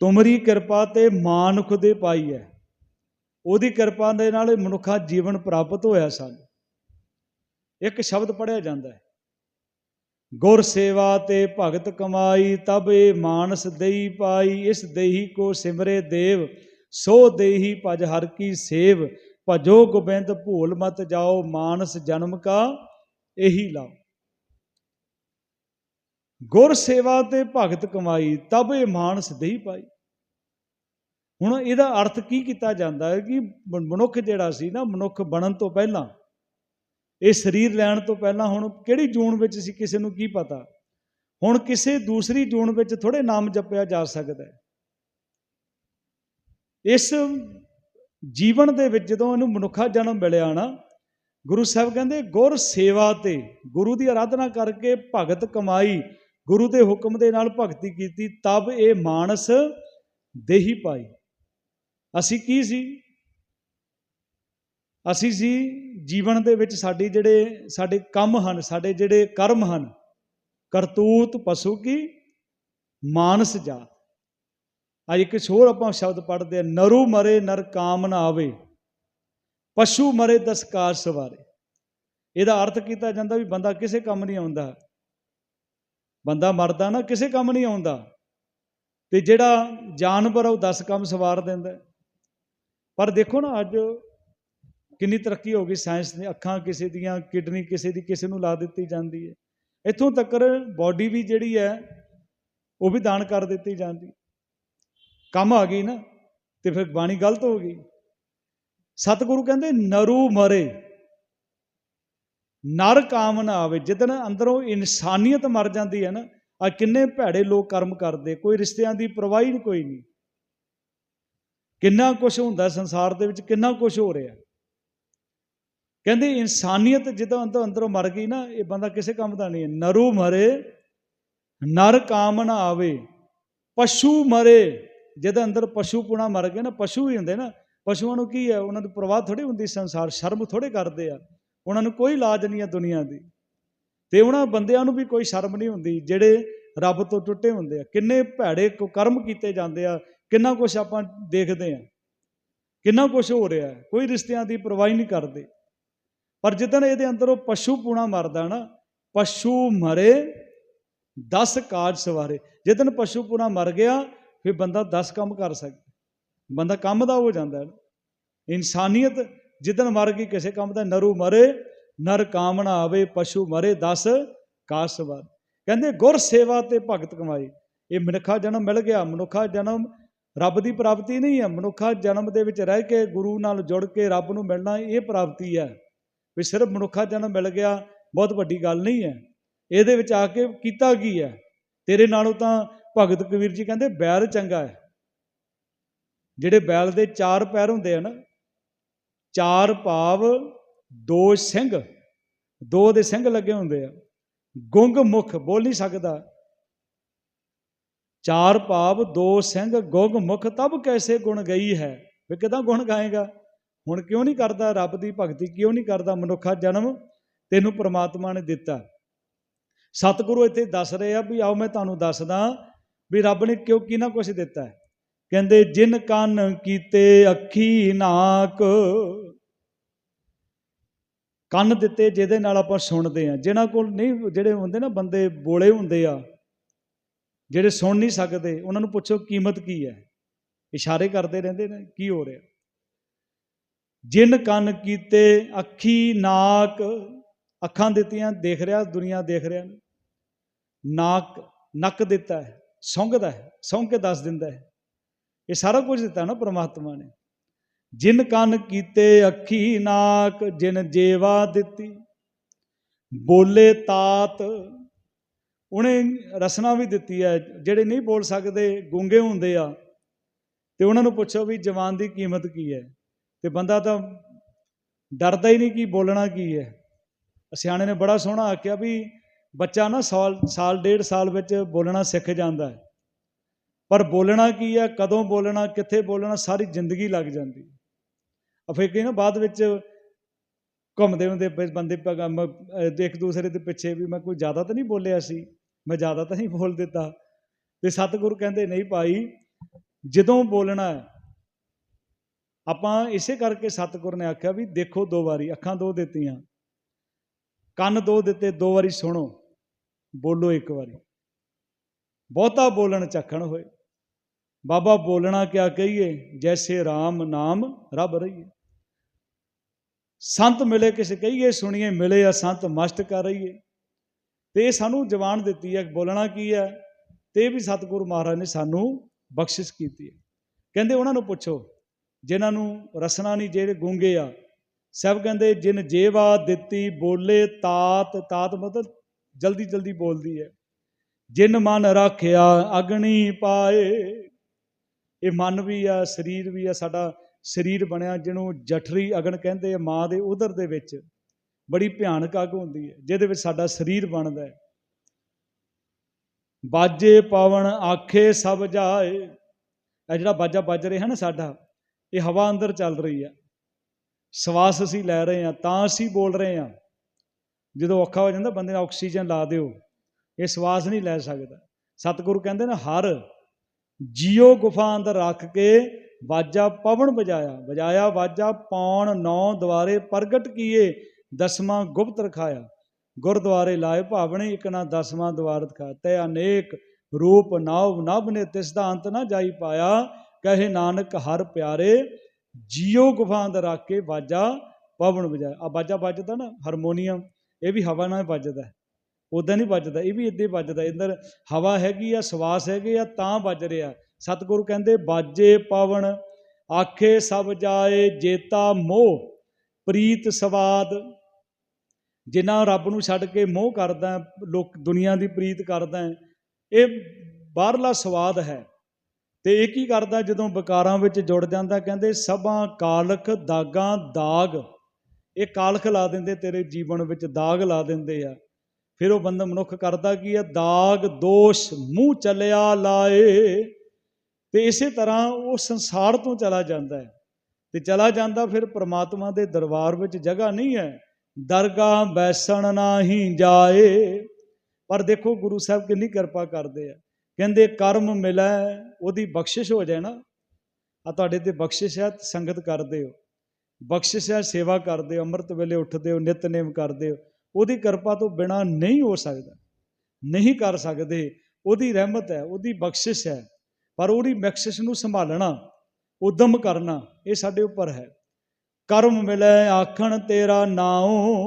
ਤੁਮਰੀ ਕਿਰਪਾ ਤੇ ਮਾਨੁਖ ਦੇ ਪਾਈ ਹੈ। ਉਹਦੀ ਕਿਰਪਾ ਦੇ ਨਾਲ ਇਹ ਮਨੁੱਖਾ ਜੀਵਨ ਪ੍ਰਾਪਤ ਹੋਇਆ ਸਾਨੂੰ। ਇੱਕ ਸ਼ਬਦ ਪੜਿਆ ਜਾਂਦਾ ਹੈ। ਗੁਰ ਸੇਵਾ ਤੇ ਭਗਤ ਕਮਾਈ, ਤਬ ਇਹ ਮਾਨਸ ਦੇਈ ਪਾਈ, ਇਸ ਦੇਹੀ ਕੋ ਸਿਮਰੇ ਦੇਵ, ਸੋ ਦੇਹੀ ਭਜ ਹਰ ਕੀ ਸੇਵ, ਭਜੋ ਗੋਬਿੰਦ ਭੂਲ ਮਤ ਜਾਓ, ਮਾਨਸ ਜਨਮ ਕਾ ਇਹੀ ਲਾਓ। ਗੁਰ ਸੇਵਾ ਤੇ ਭਗਤ ਕਮਾਈ, ਤਬ ਇਹ ਮਾਨਸ ਦੇਈ ਪਾਈ। ਹੁਣ ਇਹਦਾ ਅਰਥ ਕੀ ਕੀਤਾ ਜਾਂਦਾ ਹੈ ਕਿ ਮਨੁੱਖ ਜਿਹੜਾ ਸੀ ਨਾ, ਮਨੁੱਖ ਬਣਨ ਤੋਂ ਪਹਿਲਾਂ, ਇਹ ਸਰੀਰ ਲੈਣ ਤੋਂ ਪਹਿਲਾਂ ਹੁਣ ਕਿਹੜੀ ਜੂਨ ਵਿੱਚ ਸੀ ਕਿਸੇ ਨੂੰ ਕੀ ਪਤਾ? ਹੁਣ ਕਿਸੇ ਦੂਸਰੀ ਜੂਨ ਵਿੱਚ ਥੋੜੇ ਨਾਮ ਜਪਿਆ ਜਾ ਸਕਦਾ ਹੈ। ਇਸ ਜੀਵਨ ਦੇ ਵਿੱਚ ਜਦੋਂ ਇਹਨੂੰ ਮਨੁੱਖਾ ਜਨਮ ਮਿਲਿਆ ਨਾ, ਗੁਰੂ ਸਾਹਿਬ ਕਹਿੰਦੇ, ਗੁਰ ਸੇਵਾ ਤੇ ਗੁਰੂ ਦੀ ਆਰਾਧਨਾ ਕਰਕੇ ਭਗਤ ਕਮਾਈ, ਗੁਰੂ ਦੇ ਹੁਕਮ ਦੇ ਨਾਲ ਭਗਤੀ ਕੀਤੀ, ਤਬ ਇਹ ਮਾਨਸ ਦੇਹੀ ਪਾਈ। ਅਸੀਂ ਕੀ ਸੀ? ਅਸੀਂ ਸੀ ਜੀਵਨ ਦੇ ਵਿੱਚ ਸਾਡੀ ਜਿਹੜੇ, ਸਾਡੇ ਕੰਮ ਹਨ, ਸਾਡੇ ਜਿਹੜੇ ਕਰਮ ਹਨ, ਕਰਤੂਤ ਪਸ਼ੂ ਕੀ? ਮਾਨਸ ਜਾ ਅੱਜ ਇੱਕ ਹੋਰ ਆਪਾਂ ਸ਼ਬਦ ਪੜ੍ਹਦੇ ਆ ਨਰੂ ਮਰੇ ਨਰ ਕਾਮ ਨਾ ਆਵੇ, ਪਸ਼ੂ ਮਰੇ ਦਸਕਾਰ ਸਵਾਰੇ। ਇਹਦਾ ਅਰਥ ਕੀਤਾ ਜਾਂਦਾ ਵੀ ਬੰਦਾ ਕਿਸੇ ਕੰਮ ਨਹੀਂ ਆਉਂਦਾ। ਬੰਦਾ ਮਰਦਾ ਨਾ, ਕਿਸੇ ਕੰਮ ਨਹੀਂ ਆਉਂਦਾ। ਤੇ ਜਿਹੜਾ ਜਾਨਵਰ ਉਹ 10 ਕੰਮ ਸਵਾਰ ਦਿੰਦਾ। ਪਰ ਦੇਖੋ ਨਾ, ਅੱਜ ਕਿੰਨੀ ਤਰੱਕੀ ਹੋ ਗਈ। ਸਾਇੰਸ ਨੇ ਅੱਖਾਂ ਕਿਸੇ ਦੀਆਂ, ਕਿਡਨੀ ਕਿਸੇ ਦੀ, ਕਿਸੇ ਨੂੰ ਲਾ ਦਿੱਤੀ ਜਾਂਦੀ ਹੈ। ਇੱਥੋਂ ਤੱਕ ਬਾਡੀ ਵੀ ਜਿਹੜੀ ਹੈ, ਉਹ ਵੀ ਦਾਨ ਕਰ ਦਿੱਤੀ ਜਾਂਦੀ। ਕੰਮ ਆ ਗਈ ਨਾ, ਤੇ ਫਿਰ ਬਾਣੀ ਗਲਤ ਹੋ ਗਈ। ਸਤਿਗੁਰੂ ਕਹਿੰਦੇ, ਨਰੂ ਮਰੇ, ਨਰ ਕਾਮਨਾ ਆਵੇ। ਜਿੱਦਣ ਅੰਦਰੋਂ ਇਨਸਾਨੀਅਤ ਮਰ ਜਾਂਦੀ ਹੈ ਨਾ ਆ ਕਿੰਨੇ ਭੈੜੇ ਲੋਕ ਕਰਮ ਕਰਦੇ। ਕੋਈ ਰਿਸ਼ਤਿਆਂ ਦੀ ਪਰਵਾਹੀ ਨਹੀਂ ਕੋਈ ਨਹੀਂ ਕਿੰਨਾ ਕੁਝ ਹੁੰਦਾ ਸੰਸਾਰ ਦੇ ਵਿੱਚ, ਕਿੰਨਾ ਕੁਝ ਹੋ ਰਿਹਾ। ਕਹਿੰਦੇ ਇਨਸਾਨੀਅਤ ਜਦੋਂ ਅੰਦਰ ਅੰਦਰੋਂ ਮਰ ਗਈ ਨਾ, ਇਹ ਬੰਦਾ ਕਿਸੇ ਕੰਮ ਦਾ ਨਹੀਂ ਹੈ। ਨਰੂ ਮਰੇ, ਨਰ ਕਾਮ ਨਾ ਆਵੇ, ਪਸ਼ੂ ਮਰੇ। ਜਿਹਦੇ ਅੰਦਰ ਪਸ਼ੂ ਪੁਣਾ ਮਰ ਗਏ ਨਾ, ਪਸ਼ੂ ਹੀ ਹੁੰਦੇ ਨਾ। ਪਸ਼ੂਆਂ ਨੂੰ ਕੀ ਹੈ? ਉਹਨਾਂ ਦੀ ਪਰਵਾਹ ਥੋੜੀ ਹੁੰਦੀ ਸੰਸਾਰ, ਸ਼ਰਮ ਥੋੜੇ ਕਰਦੇ ਆ। ਉਹਨਾਂ ਨੂੰ ਕੋਈ ਲਾਜ ਨਹੀਂ ਹੈ ਦੁਨੀਆ ਦੀ। ਤੇ ਉਹਨਾਂ ਬੰਦਿਆਂ ਨੂੰ ਵੀ ਕੋਈ ਸ਼ਰਮ ਨਹੀਂ ਹੁੰਦੀ, ਜਿਹੜੇ ਰੱਬ ਤੋਂ ਟੁੱਟੇ ਹੁੰਦੇ ਆ। ਕਿੰਨੇ ਭੈੜੇ ਕਰਮ ਕੀਤੇ ਜਾਂਦੇ ਆ ਕਿੰਨਾ ਕੁਝ ਆਪਾਂ ਦੇਖਦੇ ਆ ਕਿੰਨਾ ਕੁਝ ਹੋ ਰਿਹਾ ਹੈ, ਕੋਈ ਰਿਸ਼ਤਿਆਂ ਦੀ ਪਰਵਾਹੀ ਨਹੀਂ ਕਰਦੇ। ਪਰ ਜਿੱਦਣ ਇਹਦੇ ਅੰਦਰ ਉਹ ਪਸ਼ੂ ਪੂਣਾ ਮਰਦਾ ਨਾ, ਪਸ਼ੂ ਮਰੇ 10 ਕਾਜ ਸਵਾਰੇ। ਜਿੱਦਣ ਪਸ਼ੂ ਪੂਣਾ ਮਰ ਗਿਆ, ਫਿਰ ਬੰਦਾ 10 ਕੰਮ ਕਰ ਸਕਦਾ। ਬੰਦਾ ਕੰਮ ਦਾ ਹੋ ਜਾਂਦਾ ਹੈ ਇਨਸਾਨੀਅਤ ਜਿੱਦਣ ਮਰ ਗਈ, ਕਿਸੇ ਕੰਮ ਦਾ ਨਰੂ ਮਰੇ, ਨਰ ਕਾਮਣਾ ਆਵੇ, ਪਸ਼ੂ ਮਰੇ 10 ਕਾਜ ਸਵਾਰੇ। ਕਹਿੰਦੇ ਗੁਰ ਸੇਵਾ ਤੇ ਭਗਤ ਕਮਾਈ ਇਹ ਮਨੁੱਖਾ ਜਨਮ ਮਿਲ ਗਿਆ, ਮਨੁੱਖਾ ਜਨਮ ਰੱਬ ਦੀ ਪ੍ਰਾਪਤੀ ਨਹੀਂ ਹੈ। ਮਨੁੱਖਾ ਜਨਮ ਦੇ ਵਿੱਚ ਰਹਿ ਕੇ ਗੁਰੂ ਨਾਲ ਜੁੜ ਕੇ ਰੱਬ ਨੂੰ ਮਿਲਣਾ ਇਹ ਪ੍ਰਾਪਤੀ ਹੈ ਵੀ ਸਿਰਫ ਮਨੁੱਖਾ ਜਨਮ ਮਿਲ ਗਿਆ, ਬਹੁਤ ਵੱਡੀ ਗੱਲ ਨਹੀਂ ਹੈ। ਇਹਦੇ ਵਿੱਚ ਆ ਕੇ ਕੀਤਾ ਕੀ ਹੈ? ਤੇਰੇ ਨਾਲੋਂ ਤਾਂ ਭਗਤ ਕਬੀਰ ਜੀ ਕਹਿੰਦੇ ਬੈਲ ਚੰਗਾ ਹੈ। ਜਿਹੜੇ ਬੈਲ ਦੇ ਚਾਰ ਪੈਰ ਹੁੰਦੇ ਆ ਨਾ, ਚਾਰ ਭਾਵ, ਦੋ ਸਿੰਘ ਦੋ ਦੇ ਸਿੰਘ ਲੱਗੇ ਹੁੰਦੇ ਆ। ਗੁੰਗ ਮੁਖ ਬੋਲ ਨਹੀਂ ਸਕਦਾ। ਚਾਰ ਭਾਵ ਦੋ ਸਿੰਘ ਗੁਗ ਮੁਖ ਤਬ ਕੈਸੇ ਗੁਣ ਗਈ ਹੈ? ਵੀ ਕਿਦਾਂ ਗੁਣ ਗਾਏਗਾ? ਹੁਣ ਕਿਉਂ ਨਹੀਂ ਕਰਦਾ ਰੱਬ ਦੀ ਭਗਤੀ? ਕਿਉਂ ਨਹੀਂ ਕਰਦਾ ਮਨੁੱਖਾ ਜਨਮ? ਤੈਨੂੰ ਪ੍ਰਮਾਤਮਾ ਨੇ ਦਿੱਤਾ। ਸਤਿਗੁਰੂ ਇੱਥੇ ਦੱਸ ਰਹੇ ਆ ਵੀ ਆਓ ਮੈਂ ਤੁਹਾਨੂੰ ਦੱਸਦਾ ਵੀ ਰੱਬ ਨੇ ਕਿਉਂ ਕਿੰਨਾ ਕੁਛ ਦਿੱਤਾ ਹੈ। ਕਹਿੰਦੇ, ਜਿਨ ਕੰਨ ਕੀਤੇ ਅੱਖੀ ਨਾਕ, ਕੰਨ ਦਿੱਤੇ ਜਿਹਦੇ ਨਾਲ ਆਪਾਂ ਸੁਣਦੇ ਆ ਜਿਹਨਾਂ ਕੋਲ ਨਹੀਂ, ਜਿਹੜੇ ਹੁੰਦੇ ਨਾ ਬੰਦੇ ਬੋਲੇ ਹੁੰਦੇ ਆ ਜਿਹੜੇ ਸੁਣ ਨਹੀਂ ਸਕਦੇ, ਉਹਨਾਂ ਨੂੰ ਪੁੱਛੋ ਕੀਮਤ ਕੀ ਹੈ? ਇਸ਼ਾਰੇ ਕਰਦੇ ਰਹਿੰਦੇ ਨੇ, ਕੀ ਹੋ ਰਿਹਾ? ਜਿਨ ਕੰਨ ਕੀਤੇ ਅੱਖੀ ਨਾਕ, ਅੱਖਾਂ ਦਿੱਤੀਆਂ, ਦੇਖ ਰਿਹਾ, ਦੁਨੀਆ ਦੇਖ ਰਿਹਾ ਨਾਕ, ਨੱਕ ਦਿੱਤਾ ਹੈ, ਸੌਂਗਦਾ ਹੈ ਸੌਂ ਕੇ ਦੱਸ ਦਿੰਦਾ ਹੈ। ਇਹ ਸਾਰਾ ਕੁਝ ਦਿੱਤਾ ਨਾ ਪ੍ਰਮਾਤਮਾ ਨੇ। ਜਿਨ ਕੰਨ ਕੀਤੇ ਅੱਖੀ ਨਾਕ, ਜਿਨ ਜੇਵਾ ਦਿੱਤੀ, ਬੋਲੇ ਤਾਤ ਉਹਨੇ ਰਸਨਾ ਵੀ ਦਿੱਤੀ ਹੈ, ਜਿਹੜੇ ਨਹੀਂ ਬੋਲ ਸਕਦੇ, ਗੂੰਗੇ ਹੁੰਦੇ ਆ। ਤੇ ਉਹਨਾਂ ਨੂੰ ਪੁੱਛੋ ਵੀ ਜਵਾਨ ਦੀ ਕੀਮਤ ਕੀ ਹੈ? ਤੇ ਬੰਦਾ ਤਾਂ ਡਰਦਾ ਹੀ ਨਹੀਂ ਕਿ ਬੋਲਣਾ ਕੀ ਹੈ। ਸਿਆਣੇ ਨੇ ਬੜਾ ਸੋਹਣਾ ਆਖਿਆ ਵੀ ਬੱਚਾ ਨਾ ਸਾਲ ਸਾਲ, ਡੇਢ ਸਾਲ ਵਿੱਚ ਬੋਲਣਾ ਸਿੱਖ ਜਾਂਦਾ ਹੈ। ਪਰ ਬੋਲਣਾ ਕੀ ਹੈ? ਕਦੋਂ ਬੋਲਣਾ, ਕਿੱਥੇ ਬੋਲਣਾ, ਸਾਰੀ ਜ਼ਿੰਦਗੀ ਲੱਗ ਜਾਂਦੀ ਹੈ। ਆ ਫਿਰ ਕੀ ਨਾ, ਬਾਅਦ ਵਿੱਚ ਘੁੰਮਦੇ ਹੁੰਦੇ ਬੰਦੇ ਪ- ਇੱਕ ਦੂਸਰੇ ਦੇ ਪਿੱਛੇ ਵੀ ਮੈਂ ਕੋਈ ਜ਼ਿਆਦਾ ਤਾਂ ਨਹੀਂ ਬੋਲਿਆ ਸੀ। ਮੈਂ ਜ਼ਿਆਦਾ ਤਾਂ ਨਹੀਂ ਬੋਲ ਦਿੱਤਾ। ਤੇ ਸਤਿਗੁਰ ਕਹਿੰਦੇ, ਨਹੀਂ ਭਾਈ, ਜਦੋਂ ਬੋਲਣਾ ਹੈ, ਆਪਾਂ ਇਸੇ ਕਰਕੇ ਸਤਿਗੁਰ ਨੇ ਆਖਿਆ ਵੀ ਦੇਖੋ ਦੋ ਵਾਰੀ, ਅੱਖਾਂ ਦੋ ਦਿੱਤੀਆਂ, ਕੰਨ ਦੋ ਦਿੱਤੇ, ਦੋ ਵਾਰੀ ਸੁਣੋ, ਬੋਲੋ ਇੱਕ ਵਾਰੀ। ਬਹੁਤਾ ਬੋਲਣ ਚੱਖਣ ਹੋਏ। ਬਾਬਾ ਬੋਲਣਾ ਕਿਆ ਕਹੀਏ, ਜੈਸੇ RAM ਨਾਮ ਰੱਬ ਰਹੀਏ। ਸੰਤ ਮਿਲੇ ਕਿਸੇ ਕਹੀਏ, ਸੁਣੀਏ, ਮਿਲੇ ਆ ਸੰਤ, ਮਸਤ ਕਰ ਰਹੀਏ। ਤੇ ਇਹ ਸਾਨੂੰ ਜਵਾਨ ਦਿੱਤੀ ਹੈ, ਬੋਲਣਾ ਕੀ ਹੈ? ਤੇ ਵੀ ਸਤਿਗੁਰੂ ਮਹਾਰਾਜ ਨੇ ਸਾਨੂੰ ਬਖਸ਼ਿਸ਼ ਕੀਤੀ ਹੈ। ਕਹਿੰਦੇ ਉਹਨਾਂ ਨੂੰ ਪੁੱਛੋ, ਜਿਨ੍ਹਾਂ ਨੂੰ ਰਸਨਾ ਨਹੀਂ, ਜਿਹੜੇ ਗੂੰਗੇ ਆ, ਸਭ ਕਹਿੰਦੇ, ਜਿਨ ਜੇਵਾ ਦਿੱਤੀ ਬੋਲੇ ਤਾਤ ਤਾਤ ਮਤਲਬ ਜਲਦੀ ਜਲਦੀ ਬੋਲਦੀ ਹੈ। ਜਿਨ ਮਨ ਰੱਖਿਆ ਅਗਣੀ ਪਾਏ, ਇਹ ਮਨ ਵੀ ਆ, ਸਰੀਰ ਵੀ ਆ, ਸਾਡਾ ਸਰੀਰ ਬਣਿਆ, ਜਿਹਨੂੰ ਜਠਰੀ ਅਗਨ ਕਹਿੰਦੇ ਆ, ਮਾਂ ਦੇ ਉਦਰ ਦੇ ਵਿੱਚ। ਬੜੀ ਭਿਆਨਕ ਅੱਗ ਹੁੰਦੀ ਹੈ, ਜਿਹਦੇ ਵਿੱਚ ਸਾਡਾ ਸਰੀਰ ਬਣਦਾ ਹੈ। ਬਾਜੇ ਪਵਨ ਆਖੇ ਸਭ ਜਾਏ। ਇਹ ਜਿਹੜਾ ਬਾਜਾ ਵੱਜ ਰਿਹਾ ਨਾ ਸਾਡਾ, ਇਹ ਹਵਾ ਅੰਦਰ ਚੱਲ ਰਹੀ ਹੈ। ਸਵਾਸ ਅਸੀਂ ਲੈ ਰਹੇ ਹਾਂ, ਤਾਂ ਅਸੀਂ ਬੋਲ ਰਹੇ ਹਾਂ। ਜਦੋਂ ਔਖਾ ਹੋ ਜਾਂਦਾ, ਬੰਦੇ ਨੂੰ ਆਕਸੀਜਨ ਲਾ ਦਿਓ। ਇਹ ਸਵਾਸ ਨਹੀਂ ਲੈ ਸਕਦਾ। ਸਤਿਗੁਰੂ ਕਹਿੰਦੇ ਨੇ, ਹਰ ਜੀਓ ਗੁਫਾ ਅੰਦਰ ਰੱਖ ਕੇ ਵਾਜਾ ਪਵਨ ਵਜਾਇਆ। ਵਜਾਇਆ, ਵਾਜਾ ਪੌਣ ਨੌ ਦੁਆਰੇ ਪ੍ਰਗਟ ਕੀਏ। ਦਸਵਾਂ ਗੁਪਤ ਰਖਾਇਆ। ਗੁਰਦੁਆਰੇ ਲਾਏ ਭਾਵਣੇ ਇਕ ਨਾ ਦਸਵਾਂ ਦਵਾਰ ਦਿਖਾ ਤੈ ਅਨੇਕ ਰੂਪ ਨਾਵ ਨਭ ਨੇ ਤਿਸ ਦਾ ਅੰਤ ਨਾ ਜਾਈ ਪਾਇਆ। ਕਹੇ ਨਾਨਕ ਹਰ ਪਿਆਰੇ ਜੀਓ ਗੁਫਾ ਅੰਦਰ ਰੱਖ ਕੇ ਬਾਜਾ ਪਵਨ ਵਜਾਇਆ। ਆ ਬਾਜਾ ਵੱਜਦਾ ਨਾ, ਹਾਰਮੋਨੀਅਮ, ਇਹ ਵੀ ਹਵਾ ਨਾਲ ਵੱਜਦਾ। ਹੈ ਉਦਾਂ ਨਹੀਂ ਵੱਜਦਾ, ਇਹ ਵੀ ਇੱਦਾਂ ਹੀ ਵੱਜਦਾ। ਅੰਦਰ ਹਵਾ ਹੈਗੀ ਆ, ਸਵਾਸ ਹੈਗੇ ਆ, ਤਾਂ ਵੱਜ ਰਿਹਾ। ਸਤਿਗੁਰੂ ਕਹਿੰਦੇ ਬਾਜੇ ਪਵਨ, ਆਖੇ ਸਭ ਜਾਏ, ਜੇਤਾ ਮੋਹ, ਪ੍ਰੀਤ ਸਵਾਦ ਜਿੰਨਾ ਰੱਬ ਨੂੰ ਛੱਡ ਕੇ ਮੋਹ ਕਰਦਾ ਲੋਕ, ਦੁਨੀਆ ਦੀ ਪ੍ਰੀਤ ਕਰਦਾ ਇਹ ਬਾਹਰਲਾ ਸਵਾਦ ਹੈ। ਤੇ ਇਹ ਕੀ ਕਰਦਾ, ਜਦੋਂ ਵਿਕਾਰਾਂ ਵਿੱਚ ਜੁੜ ਜਾਂਦਾ, ਕਹਿੰਦੇ ਸਭਾਂ ਕਾਲਖ ਦਾਗਾਂ ਦਾਗ। ਇਹ ਕਾਲਖ ਲਾ ਦਿੰਦੇ ਤੇਰੇ ਜੀਵਨ ਵਿੱਚ, ਦਾਗ ਲਾ ਦਿੰਦੇ ਆ। ਫਿਰ ਉਹ ਬੰਦਾ ਮਨੁੱਖ ਕਰਦਾ ਕੀ ਹੈ ਦਾਗ ਦੋਸ਼ ਮੂੰਹ ਚਲਿਆ ਲਾਏ। ਤੇ ਇਸੇ ਤਰ੍ਹਾਂ ਉਹ ਸੰਸਾਰ ਤੋਂ ਚਲਾ ਜਾਂਦਾ ਹੈ। ਤੇ ਚਲਾ ਜਾਂਦਾ ਫਿਰ ਪ੍ਰਮਾਤਮਾ ਦੇ ਦਰਬਾਰ ਵਿੱਚ ਜਗ੍ਹਾ ਨਹੀਂ ਹੈ। ਦਰਗਾਹ ਬੈਸਣ ਨਾਹੀ ਜਾਏ। ਪਰ ਦੇਖੋ ਗੁਰੂ ਸਾਹਿਬ ਕਿੰਨੀ ਕਿਰਪਾ ਕਰਦੇ ਆ। ਕਹਿੰਦੇ ਕਰਮ ਮਿਲੈ, ਉਹਦੀ ਬਖਸ਼ਿਸ਼ ਹੋ ਜਾਏ ਨਾ। ਆ ਤੁਹਾਡੇ ਤੇ ਬਖਸ਼ਿਸ਼ ਹੈ ਸੰਗਤ ਕਰਦੇ ਹੋ। ਬਖਸ਼ਿਸ਼ ਹੈ ਸੇਵਾ ਕਰਦੇ ਹੋ, ਅੰਮ੍ਰਿਤ ਵੇਲੇ ਉੱਠਦੇ ਹੋ ਨਿਤਨੇਮ ਕਰਦੇ ਹੋ। ਉਹਦੀ ਕਿਰਪਾ ਤੋਂ ਬਿਨਾ ਨਹੀਂ ਹੋ ਸਕਦਾ। ਨਹੀਂ ਕਰ ਸਕਦੇ। ਉਹਦੀ ਰਹਿਮਤ ਹੈ, ਉਹਦੀ ਬਖਸ਼ਿਸ਼ ਹੈ। ਪਰ ਉਹਦੀ ਬਖਸ਼ਿਸ਼ ਨੂੰ ਸੰਭਾਲਣਾ, ਉਦਮ ਕਰਨਾ, ਇਹ ਸਾਡੇ ਉੱਪਰ ਹੈ। ਕਰਮ ਮਿਲੈ ਆਖਣ ਤੇਰਾ ਨਾਉ,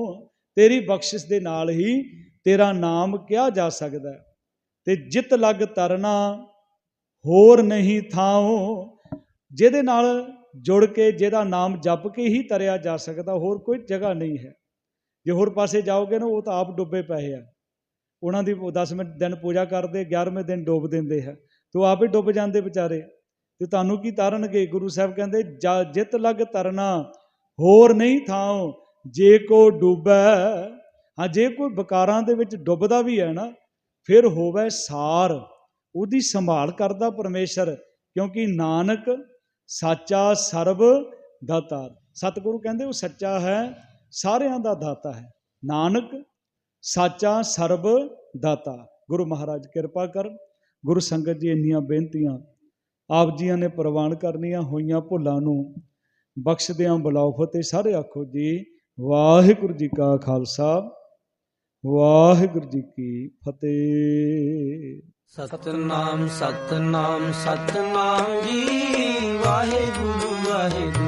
ਤੇਰੀ ਬਖਸ਼ਿਸ਼ ਦੇ ਨਾਲ ਹੀ ਤੇਰਾ ਨਾਮ ਕਿਹਾ ਜਾ ਸਕਦਾ ਹੈ। ਤੇ ਜਿਤ ਲਗ ਤਰਨਾ, ਹੋਰ ਨਹੀਂ ਥਾਉ। ਜਿਹਦੇ ਨਾਲ ਜੁੜ ਕੇ ਜਿਹਦਾ ਨਾਮ ਜਪ ਕੇ ਹੀ ਤਰਿਆ ਜਾ ਸਕਦਾ, ਹੋਰ ਕੋਈ ਜਗ੍ਹਾ ਨਹੀਂ ਹੈ। ਜੇ ਹੋਰ ਪਾਸੇ ਜਾਓਗੇ ਨਾ, ਉਹ ਤਾਂ ਆਪ ਡੁੱਬੇ ਪਏ ਆ। ਉਹਨਾਂ ਦੀ 10ਵੇਂ ਦਿਨ ਪੂਜਾ ਕਰਦੇ 11ਵੇਂ ਦਿਨ ਡੁੱਬ ਦਿੰਦੇ ਹੈ ਤੋ ਆਪ ਹੀ ਡੁੱਬ ਜਾਂਦੇ ਵਿਚਾਰੇ। ਤੇ ਤੁਹਾਨੂੰ ਕੀ ਤਾਰਨਗੇ? ਗੁਰੂ ਸਾਹਿਬ ਕਹਿੰਦੇ, ਜਾ- ਜਿਤ ਲਗ ਤਰਨਾ ਹੋਰ ਨਹੀਂ ਥਾਉ, ਜੇ ਕੋ ਡੁੱਬੈ। ਹਾਂ, ਜੇ ਕੋਈ ਵਿਕਾਰਾਂ ਦੇ ਵਿੱਚ ਡੁੱਬਦਾ ਵੀ ਹੈ ਨਾ, ਫਿਰ ਹੋਵੇ ਸਾਰ। ਉਹਦੀ ਸੰਭਾਲ ਕਰਦਾ ਪਰਮੇਸ਼ਰ, ਕਿਉਂਕਿ ਨਾਨਕ ਸਾਚਾ ਸਰਬ ਦਾਤਾ। ਸਤਿਗੁਰੂ ਕਹਿੰਦੇ ਉਹ ਸੱਚਾ ਹੈ, ਸਾਰਿਆਂ ਦਾ ਦਾਤਾ ਹੈ। ਨਾਨਕ ਸਾਚਾ ਸਰਬ ਦਾਤਾ। ਗੁਰੂ ਮਹਾਰਾਜ ਕਿਰਪਾ ਕਰਨ ਗੁਰੂ ਸੰਗਤ ਜੀ ਇੰਨੀਆਂ ਬੇਨਤੀਆਂ, ਆਪ ਜੀਆਂ ਨੇ ਪ੍ਰਵਾਨ ਕਰਨੀਆਂ ਹੋਈਆਂ ਭੁੱਲਾਂ ਨੂੰ ਬਖਸ਼ਦਿਆਂ ਬੁਲਾਓ ਫਤਿਹ, ਸਾਰੇ ਆਖੋ ਜੀ, ਵਾਹਿਗੁਰੂ ਜੀ ਕਾ ਖਾਲਸਾ, ਵਾਹਿਗੁਰੂ ਜੀ ਕੀ ਫਤਿਹ। ਸਤਨਾਮ ਸਤਨਾਮ ਸਤਨਾਮ ਜੀ, ਵਾਹਿਗੁਰੂ ਵਾਹਿਗੁਰੂ।